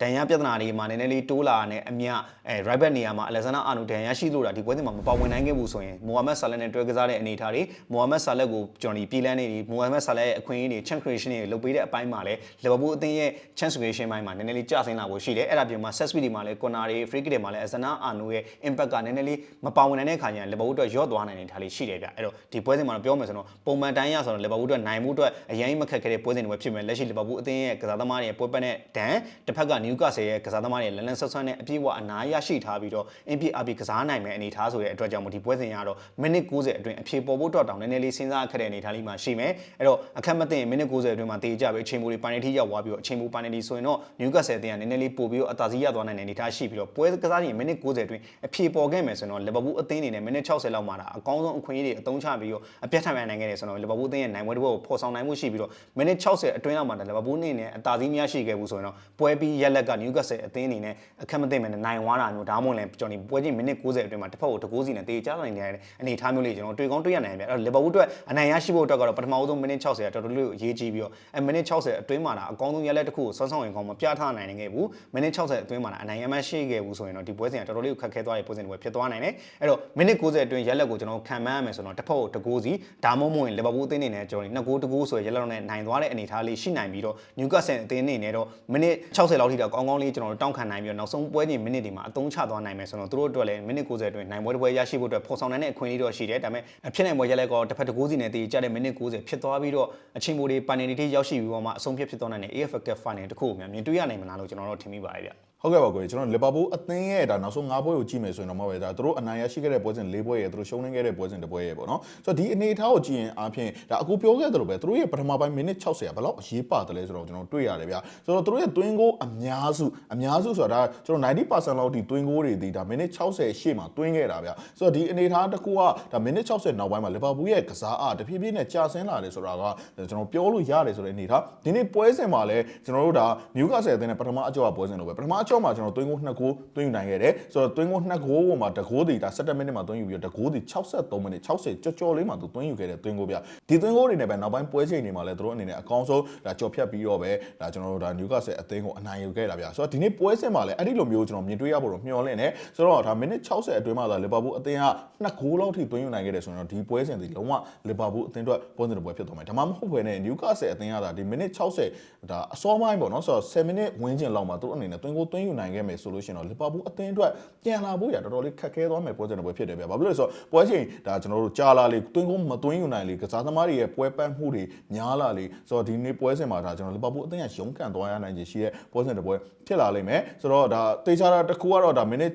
ဒဏ်ရာပြဿနာတွေမှာနည်းနည်းလေးတိုးလာနဲ့အမြအဲ right back နေရာမှာအလက်ဇန်နာအာနိုဒဏ်ရာရှိလို့တာဒီပွဲစဉ်မှာမပါဝင်နိုင်ခဲ့ဘူးဆိုရင်မိုဟာမက်ဆာလက်နဲ့တွဲကစားတဲ့အနေအထားတွေမိုဟာမက်ဆာလက်ကိုကျွန်တော်ဒီပြည်လန်းနေဒီမိုဟာမက်ဆာလက်ရဲ့အခွင့်အရေးတွေ chance creation တွေလုပ်ပေးတဲ့အပိုင်းမှာလည်းလီဗာပူးအသင်းရဲ့ chance creation ပိုင်းမှာနည်းနည်းလေးကျဆင်းလာဖို့ရှိတယ်အဲ့ဒါပြင်မှာ set speed တွေမှာလည်း corner တွေ free kick တွေမှာလည်းအဇနာအာနိုရဲ့ impact ကနည်းနည်းလေးမပါဝင်နိုင်တဲ့ခါကျရင်လီဗာပူးအတွက်ရော့သွားနိုင်တဲ့ထားလေးရှိတယ်ဗျအဲ့တော့ဒီပွဲစဉ်မှာတော့ပြောမယ်ဆိုတော့ပုံမှန်တိုင်းရဆိုတော့လီဗာပူးအတွက်နိုင်မှုအတွက်အရင်မခက်ခဲတဲ့ပွဲစဉ်တွေပဲဖြစ်မယ်လက်ရှိလီဗာပူးအသင်းရဲ့ကစားသမားတွေရဲ့ပွဲပတ်တဲ့ဒန်တစ်ဖက်ကနျူ Newcastle ရဲ့ကစားသမားတွေလန်လန်ဆက်ဆွမ်းနဲ့အပြည့်အဝအနားရရှိထားပြီးတော့ NPRB ကစားနိုင်မဲ့အနေအထားဆိုတဲ့အတွက်ကြောင့်မို့ဒီပွဲစဉ်ရတော့မိနစ်90အတွင်းအဖြေပေါ်ဖို့တော့တောင်းနည်းနည်းလေးစဉ်းစားခက်တဲ့အနေအထားလေးမှာရှိမယ်အဲ့တော့အခက်မသိရင်မိနစ်90အတွင်းမှာတေးကြပဲအချိန်မူတွေပန်နယ်တီရောက်သွားပြီးတော့အချိန်မူပန်နယ်တီဆိုရင်တော့ Newcastle အသင်းကနည်းနည်းလေးပို့ပြီးတော့အသာစီးရသွားနိုင်တဲ့အနေအထားရှိပြီးတော့ပွဲကစားရင်မိနစ်90အတွင်းအဖြေပေါ်ခဲ့မယ်ဆိုတော့ Liverpool အသင်းအနေနဲ့မိနစ်60လောက်မှာဒါအကောင်းဆုံးအခွင့်အရေးတွေအသုံးချပြီးတော့အပြတ်ထန်ပြန်နိုင်ခဲ့တယ်ဆိုတော့ Liverpool အသင်းရဲ့နိုင်ပွဲတစ်ပွဲကိုဖော်ဆောင်နိုင်မှုရှိပြီးတော့မိနစ်60အတွင်းလောက်မှာဒါ Liverpool အနေနဲ့အသာစီးများရှိခဲ့ဘူးဆိုရင်တော့ပွဲပြီးရက်လက်က Newcastle အသင်းအနေနဲ့အခက်မသိမယ်နဲ့နိုင်သွားတာမျိုးဒါမှမဟုတ်လည်းကျွန်တော်ပွဲချင်းမိနစ်90အတွင်းမှာတစ်ဖက်ကိုတကိုးစီနဲ့တေးချနိုင်တဲ့အနေအထားမျိုးလေးကျွန်တော်တွေ့ကောင်းတွေ့ရနိုင်တယ်အဲ့တော့ Liverpool အတွက်အနိုင်ရရှိဖို့အတွက်ကတော့ပထမဆုံးမိနစ်60ကတော်တော်လေးအရေးကြီးပြီးတော့အဲမိနစ်60အတွင်းမှာဒါအကောင်းဆုံးရက်လက်တစ်ခုကိုစောစောရင်ကောင်းမပြထားနိုင်ခဲ့ဘူးမိနစ်60အတွင်းမှာဒါအနိုင်ရမရှိခဲ့ဘူးဆိုရင်တော့ဒီပွဲစဉ်ကတော်တော်လေးခက်ခဲသွားတဲ့ပွဲစဉ်တွေဖြစ်သွားနိုင်တယ်အဲ့တော့မိနစ်90အတွင်းရက်လက်ကိုကျွန်တော်ခံမှန်းရမယ်ဆိုတော့တစ်ဖက်ကိုတကိုးစီဒါမှမဟုတ်ရင် Liverpool အသင်းအနေနဲ့ကျွန်တော်နှစ်ကိုးတကိုးဆိုရရက်လက်နဲ့နိုင်သွားတဲ့အနေအထားလေးရှိနိုင်ပြီးတော့ Newcastle အသင်းအနေနဲ့တော့မိနစ်60လောက်ထိတော့ကောင်းကောင်းလေးကျွန်တော်တို့တောင်းခံနိုင်ပြီးတော့နောက်ဆုံးပွဲချိန်မိနစ်တွေမှာအသုံးချသွားနိုင်မယ်ဆိုတော့သူတို့အတွက်လည်းမိနစ်90အတွင်းနိုင်ပွဲတစ်ပွဲရရှိဖို့အတွက်ဖော်ဆောင်နိုင်တဲ့အခွင့်အရေးတော့ရှိတယ်ဒါပေမဲ့အဖြစ်နိုင်ပွဲရက်လက်ကောတစ်ဖက်တကိုးစီနဲ့တည်ကြတဲ့မိနစ်90ဖြစ်သွားပြီးတော့အချိန်မိုးတွေပန်နယ်တီရောက်ရှိပြီးတော့မှအဆုံးဖြတ်ဖြစ်သွားနိုင်တဲ့ AFL Cup Final တစ်ခုကိုများမြင်တွေ့ရနိုင်မလားလို့ကျွန်တော်တို့ထင်မိပါတယ်ဗျ ဟုတ်ကဲ့ပါကိုကြီးကျွန်တော်လီဗာပူးအသင်းရဲ့ဒါနောက်ဆုံး၅ပွဲကိုကြည့်မယ်ဆိုရင်တော့မဟုတ်ပဲဒါသူတို့အနိုင်ရရှိခဲ့တဲ့ပွဲစဉ်၄ပွဲရဲ့သူတို့ရှုံးနေခဲ့တဲ့ပွဲစဉ်တစ်ပွဲရဲ့ပေါ့နော်ဆိုတော့ဒီအနေအထားကိုကြည့်ရင်အားဖြင့်ဒါအခုပြောခဲ့သလိုပဲသူတို့ရဲ့ပထမပိုင်းမိနစ်60ကဘယ်လောက်အရေးပါတယ်လဲဆိုတော့ကျွန်တော်တွေ့ရတယ်ဗျာဆိုတော့သူတို့ရဲ့သွင်းကိုအများစုအများစုဆိုတာဒါကျွန်တော်90%လောက်ထိသွင်းကိုတွေဒီဒါမိနစ်60ရှေ့မှာသွင်းခဲ့တာဗျာဆိုတော့ဒီအနေအထားတစ်ခုကဒါမိနစ်60နောက်ပိုင်းမှာလီဗာပူးရဲ့ကစားအားတဖြည်းဖြည်းနဲ့ကြာဆင်းလာတယ်ဆိုတာကကျွန်တော်ပြောလို့ရတယ်ဆိုတဲ့အနေအထားဒီနေ့ပွဲစဉ်မှာလည်းကျွန်တော်တို့ဒါနျူကာဆယ်အသင်းနဲ့ပထမအကြော့ပွဲစဉ်လိုပဲပထမအကြော့မှာကျွန်တော်သွင်းကို2ဂိုးသွင်းယူနိုင်ခဲ့တယ်ဆိုတော့သွင်းကို2ဂိုးပေါ်မှာတဂိုးဒီဒါ17မိနစ်မှာသွင်းယူပြီးတော့တဂိုးဒီ63မိနစ်60ကြော်ကြော်လေးမှာသူသွင်းယူခဲ့တဲ့သွင်းကိုဗျဒီသွင်းကိုတွေနဲ့ပဲနောက်ပိုင်းပွဲချိန်တွေမှာလည်းသူတို့အနေနဲ့အကောင်းဆုံးဒါကြော်ဖြတ်ပြီးတော့ပဲဒါကျွန်တော်တို့ဒါနျူကာဆယ်အသင်းကိုအနိုင်ယူခဲ့တာဗျဆိုတော့ဒီနေ့ပွဲစဉ်မှာလည်းအဲ့ဒီလိုမျိုးကျွန်တော်မြင်တွေ့ရဖို့တော့မျှော်လင့်တယ်ဆိုတော့ဒါမိနစ်60အတွင်းမှာသာလီဗာပူးအသင်းက2ဂိုးလောက်ထိသွင်းယူနိုင်ခဲ့တယ်ဆိုတော့ဒီပွဲစဉ်ဒီလုံးဝလီဗာပူးအသင်းအတွက်ပွဲစဉ်တစ်ပွဲဖြစ်သွားမယ်ဒါမှမဟုတ်ဘဲနဲ့နျူကာဆယ်အသင်းကဒါဒီမိနစ်60ဒါအစောပိုင်းပေါ့နော်ဆိုတော့10မိနစ်ဝန်းကျင်လောက်မှာသူတို့အနေနဲ့သွင်းကိုသွင်းယူနိုင်ခဲ့မယ်ဆိုလို့ရှိရင်တော့လီဗာပူးအသင်းအတွက်ပြန်လာဖို့ရတော်တော်လေးခက်ခဲသွားမယ်ပွဲစဉ်တစ်ပွဲဖြစ်တယ်ဗျ။ဘာဖြစ်လို့လဲဆိုတော့ပွဲချိန်ဒါကျွန်တော်တို့ကြာလာလေသွင်းကိုမသွင်းယူနိုင်လေကစားသမားတွေရဲ့ပွဲပန်းမှုတွေများလာလေဆိုတော့ဒီနေ့ပွဲစဉ်မှာဒါကျွန်တော်လီဗာပူးအသင်းကရုန်းကန်သွားရနိုင်ခြေရှိတဲ့ပွဲစဉ်တစ်ပွဲဖြစ်လာလိမ့်မယ်ဆိုတော့ဒါတေချာတာတစ်ခုကတော့ဒါမိနစ်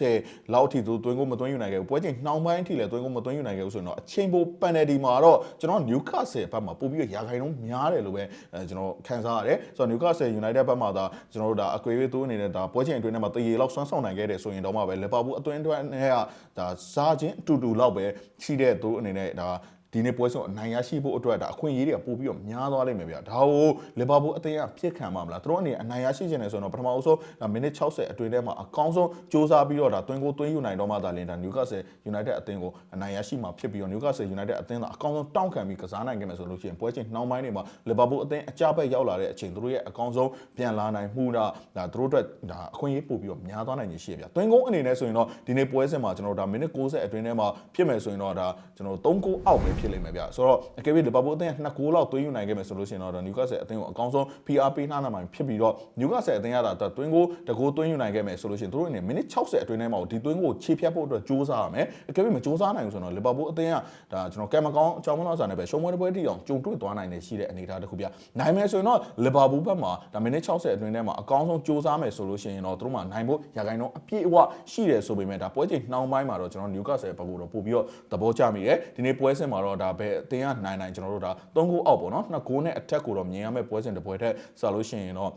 60လောက်ထိသူသွင်းကိုမသွင်းယူနိုင်ခဲ့ဘူးပွဲချိန်နှောင်းပိုင်းအထိလည်းသွင်းကိုမသွင်းယူနိုင်ခဲ့ဘူးဆိုရင်တော့အချိန်ပိုပန်နယ်တီမှာတော့ကျွန်တော်နျူကာဆယ်ဘက်မှာပို့ပြီးရာခိုင်နှုန်းများတယ်လို့ပဲအဲကျွန်တော်ခံစားရတယ်ဆိုတော့နျူကာဆယ်ယူနိုက်တက်ဘက်မှာဒါကျွန်တော်တို့ဒါအကွေရေးသူအနေနဲ့ဒါပွဲချိန်အတွင်းထဲမှာတရေလောက်ဆွမ်းဆောင်နိုင်ခဲ့တယ်ဆိုရင်တော့မှပဲလီဗာပူးအတွင်းအတွင်းနဲ့ကဒါစားခြင်းအတူတူလောက်ပဲရှိတဲ့သူအနေနဲ့ဒါ ဒီနေ့ပွဲဆုံးအနိုင်ရရှိဖို့အတွက်ဒါအခွင့်အရေးတွေကပို့ပြီးတော့များသွားလိမ့်မယ်ဗျာဒါကိုလီဗာပူးအသင်းကပြစ်ခံမှာမလားသူတို့အနေနဲ့အနိုင်ရရှိခြင်းနဲ့ဆိုတော့ပထမအဆုံးဒါမိနစ်60အတွင်းထဲမှာအကောင်းဆုံးစ조사ပြီးတော့ဒါတွင်းကိုတွင်းယူနိုင်တော့မှဒါလင်ဒါနျူကာဆယ်ယူနိုက်တက်အသင်းကိုအနိုင်ရရှိမှာဖြစ်ပြီးတော့နျူကာဆယ်ယူနိုက်တက်အသင်းသာအကောင်းဆုံးတောင်းခံပြီးကစားနိုင်ခဲ့မယ်ဆိုလို့ရှိရင်ပွဲချင်းနှောင်းပိုင်းတွေမှာလီဗာပူးအသင်းအကြဘက်ရောက်လာတဲ့အချိန်သူတို့ရဲ့အကောင်းဆုံးပြန်လာနိုင်မှုဒါဒါသူတို့အတွက်ဒါအခွင့်အရေးပို့ပြီးတော့များသွားနိုင်ခြင်းရှိရဗျာတွင်းကုန်းအနေနဲ့ဆိုရင်တော့ဒီနေ့ပွဲစဉ်မှာကျွန်တော်တို့ဒါမိနစ်60အတွင်းထဲမှာဖြစ်မယ်ဆိုရင်တော့ဒါကျွန်တော်တို့3ဂိုးအောက်ပဲဖြစ်လိမ့်မယ်ဗျာဆိုတော့အကယ်၍လီဗာပူးအသင်းက2ဂိုးလောက်သွင်းယူနိုင်ခဲ့မယ်ဆိုလို့ရှိရင်တော့နျူကာဆယ်အသင်းကိုအကောင်းဆုံး PR ပေးနှားနိုင်မှာဖြစ်ပြီးတော့နျူကာဆယ်အသင်းကဒါတွင်းကိုတကိုးသွင်းယူနိုင်ခဲ့မယ်ဆိုလို့ရှိရင်တို့အနေနဲ့မိနစ်60အတွင်းထဲမှာဒီသွင်းကိုခြေဖြတ်ဖို့အတွက်ကြိုးစားရမယ်အကယ်၍မကြိုးစားနိုင်ဘူးဆိုတော့လီဗာပူးအသင်းကဒါကျွန်တော်ကံမကောင်းအကြောင်းမလို့စာနဲ့ပဲရှုံးပွဲတစ်ပွဲတိအောင်ကြုံတွေ့သွားနိုင်တယ်ရှိတဲ့အနေအထားတစ်ခုပြနိုင်မယ်ဆိုရင်တော့လီဗာပူးဘက်မှာဒါမိနစ်60အတွင်းထဲမှာအကောင်းဆုံးကြိုးစားမယ်ဆိုလို့ရှိရင်တော့တို့မှနိုင်ဖို့ရာခိုင်နှုန်းအပြည့်အဝရှိတယ်ဆိုပေမဲ့ဒါပွဲချိန်နှောင်းပိုင်းမှာတော့ကျွန်တော်နျူကာဆယ်ဘက်ကိုတော့ပို့ပြီးတော့သဘောကျမိတယ်ဒီနေ့ပွဲစဉ်မှာတော့ဒါဘယ်အသင်းကနိုင်နိုင်ကျွန်တော်တို့ဒါ3ဂိုးအောက်ပေါ့နော်2ဂိုးနဲ့အထက်ကိုတော့မြင်ရမယ့်ပွဲစဉ်တစ်ပွဲထက်ဆိုလို့ရှိရင်တော့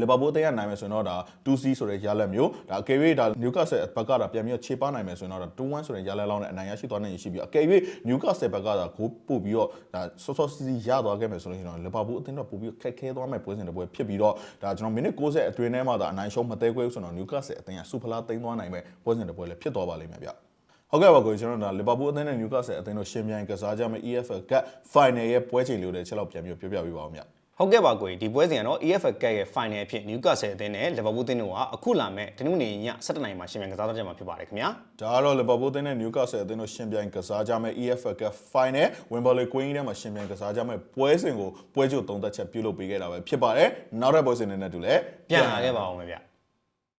လီဗာပူးအသင်းကနိုင်မယ်ဆိုရင်တော့ဒါ 2C ဆိုတဲ့ရလက်မျိုးဒါအကယ်၍ဒါနျူကာဆယ်ဘက်ကဒါပြန်ပြီးတော့ခြေပါနိုင်မယ်ဆိုရင်တော့ဒါ2-1ဆိုတဲ့ရလက်လောက်နဲ့အနိုင်ရရှိသွားနိုင်ရရှိပြီးအကယ်၍နျူကာဆယ်ဘက်ကဒါဂိုးပို့ပြီးတော့ဒါဆော့ဆော့စီစီရသွားခဲ့မယ်ဆိုလို့ရှိရင်တော့လီဗာပူးအသင်းတော့ပို့ပြီးခက်ခဲသွားမယ့်ပွဲစဉ်တစ်ပွဲဖြစ်ပြီးတော့ဒါကျွန်တော်မိနစ်60အတွင်းထဲမှာဒါအနိုင်ရှုံးမသေးခွဲဆိုတော့နျူကာဆယ်အသင်းကစူဖလာသိမ်းသွားနိုင်မယ့်ပွဲစဉ်တစ်ပွဲလည်းဖြစ်သွားပါလိမ့်မယ်ဗျ ဟုတ်ကဲ့ပါကိုကျွန်တော်တို့ဒါလီဗာပူးအသင်းနဲ့နျူကာဆယ်အသင်းတို့ရှင်ပြိုင်ကစားကြမယ့် EFL Cup Final ရဲ့ပွဲချိန်လေးတွေချက်လောက်ပြန်ပြီးပြောပြပေးပါဦးဗျဟုတ်ကဲ့ပါကိုဒီပွဲစဉ်ကတော့ EFL Cup ရဲ့ final အဖြစ် Newcastle အသင်းနဲ့ Liverpool အသင်းတို့ကအခုလာမဲ့တနင်္ဂနွေည7:00နာရီမှာရှင်မြန်ကစားတော့ကြမှာဖြစ်ပါတယ်ခင်ဗျာဒါကတော့လီဗာပူးအသင်းနဲ့နျူကာဆယ်အသင်းတို့ရှင်ပြိုင်ကစားကြမယ့် EFL Cup Final Wembley Queen ထဲမှာရှင်ပြိုင်ကစားကြမယ့်ပွဲစဉ်ကိုပွဲချုပ်သုံးသက်ချက်ပြုလုပ်ပေးခဲ့တာပဲဖြစ်ပါတယ်နောက်တဲ့ပွဲစဉ်တွေနဲ့တူလဲပြန်လာခဲ့ပါအောင်မယ်ဗျ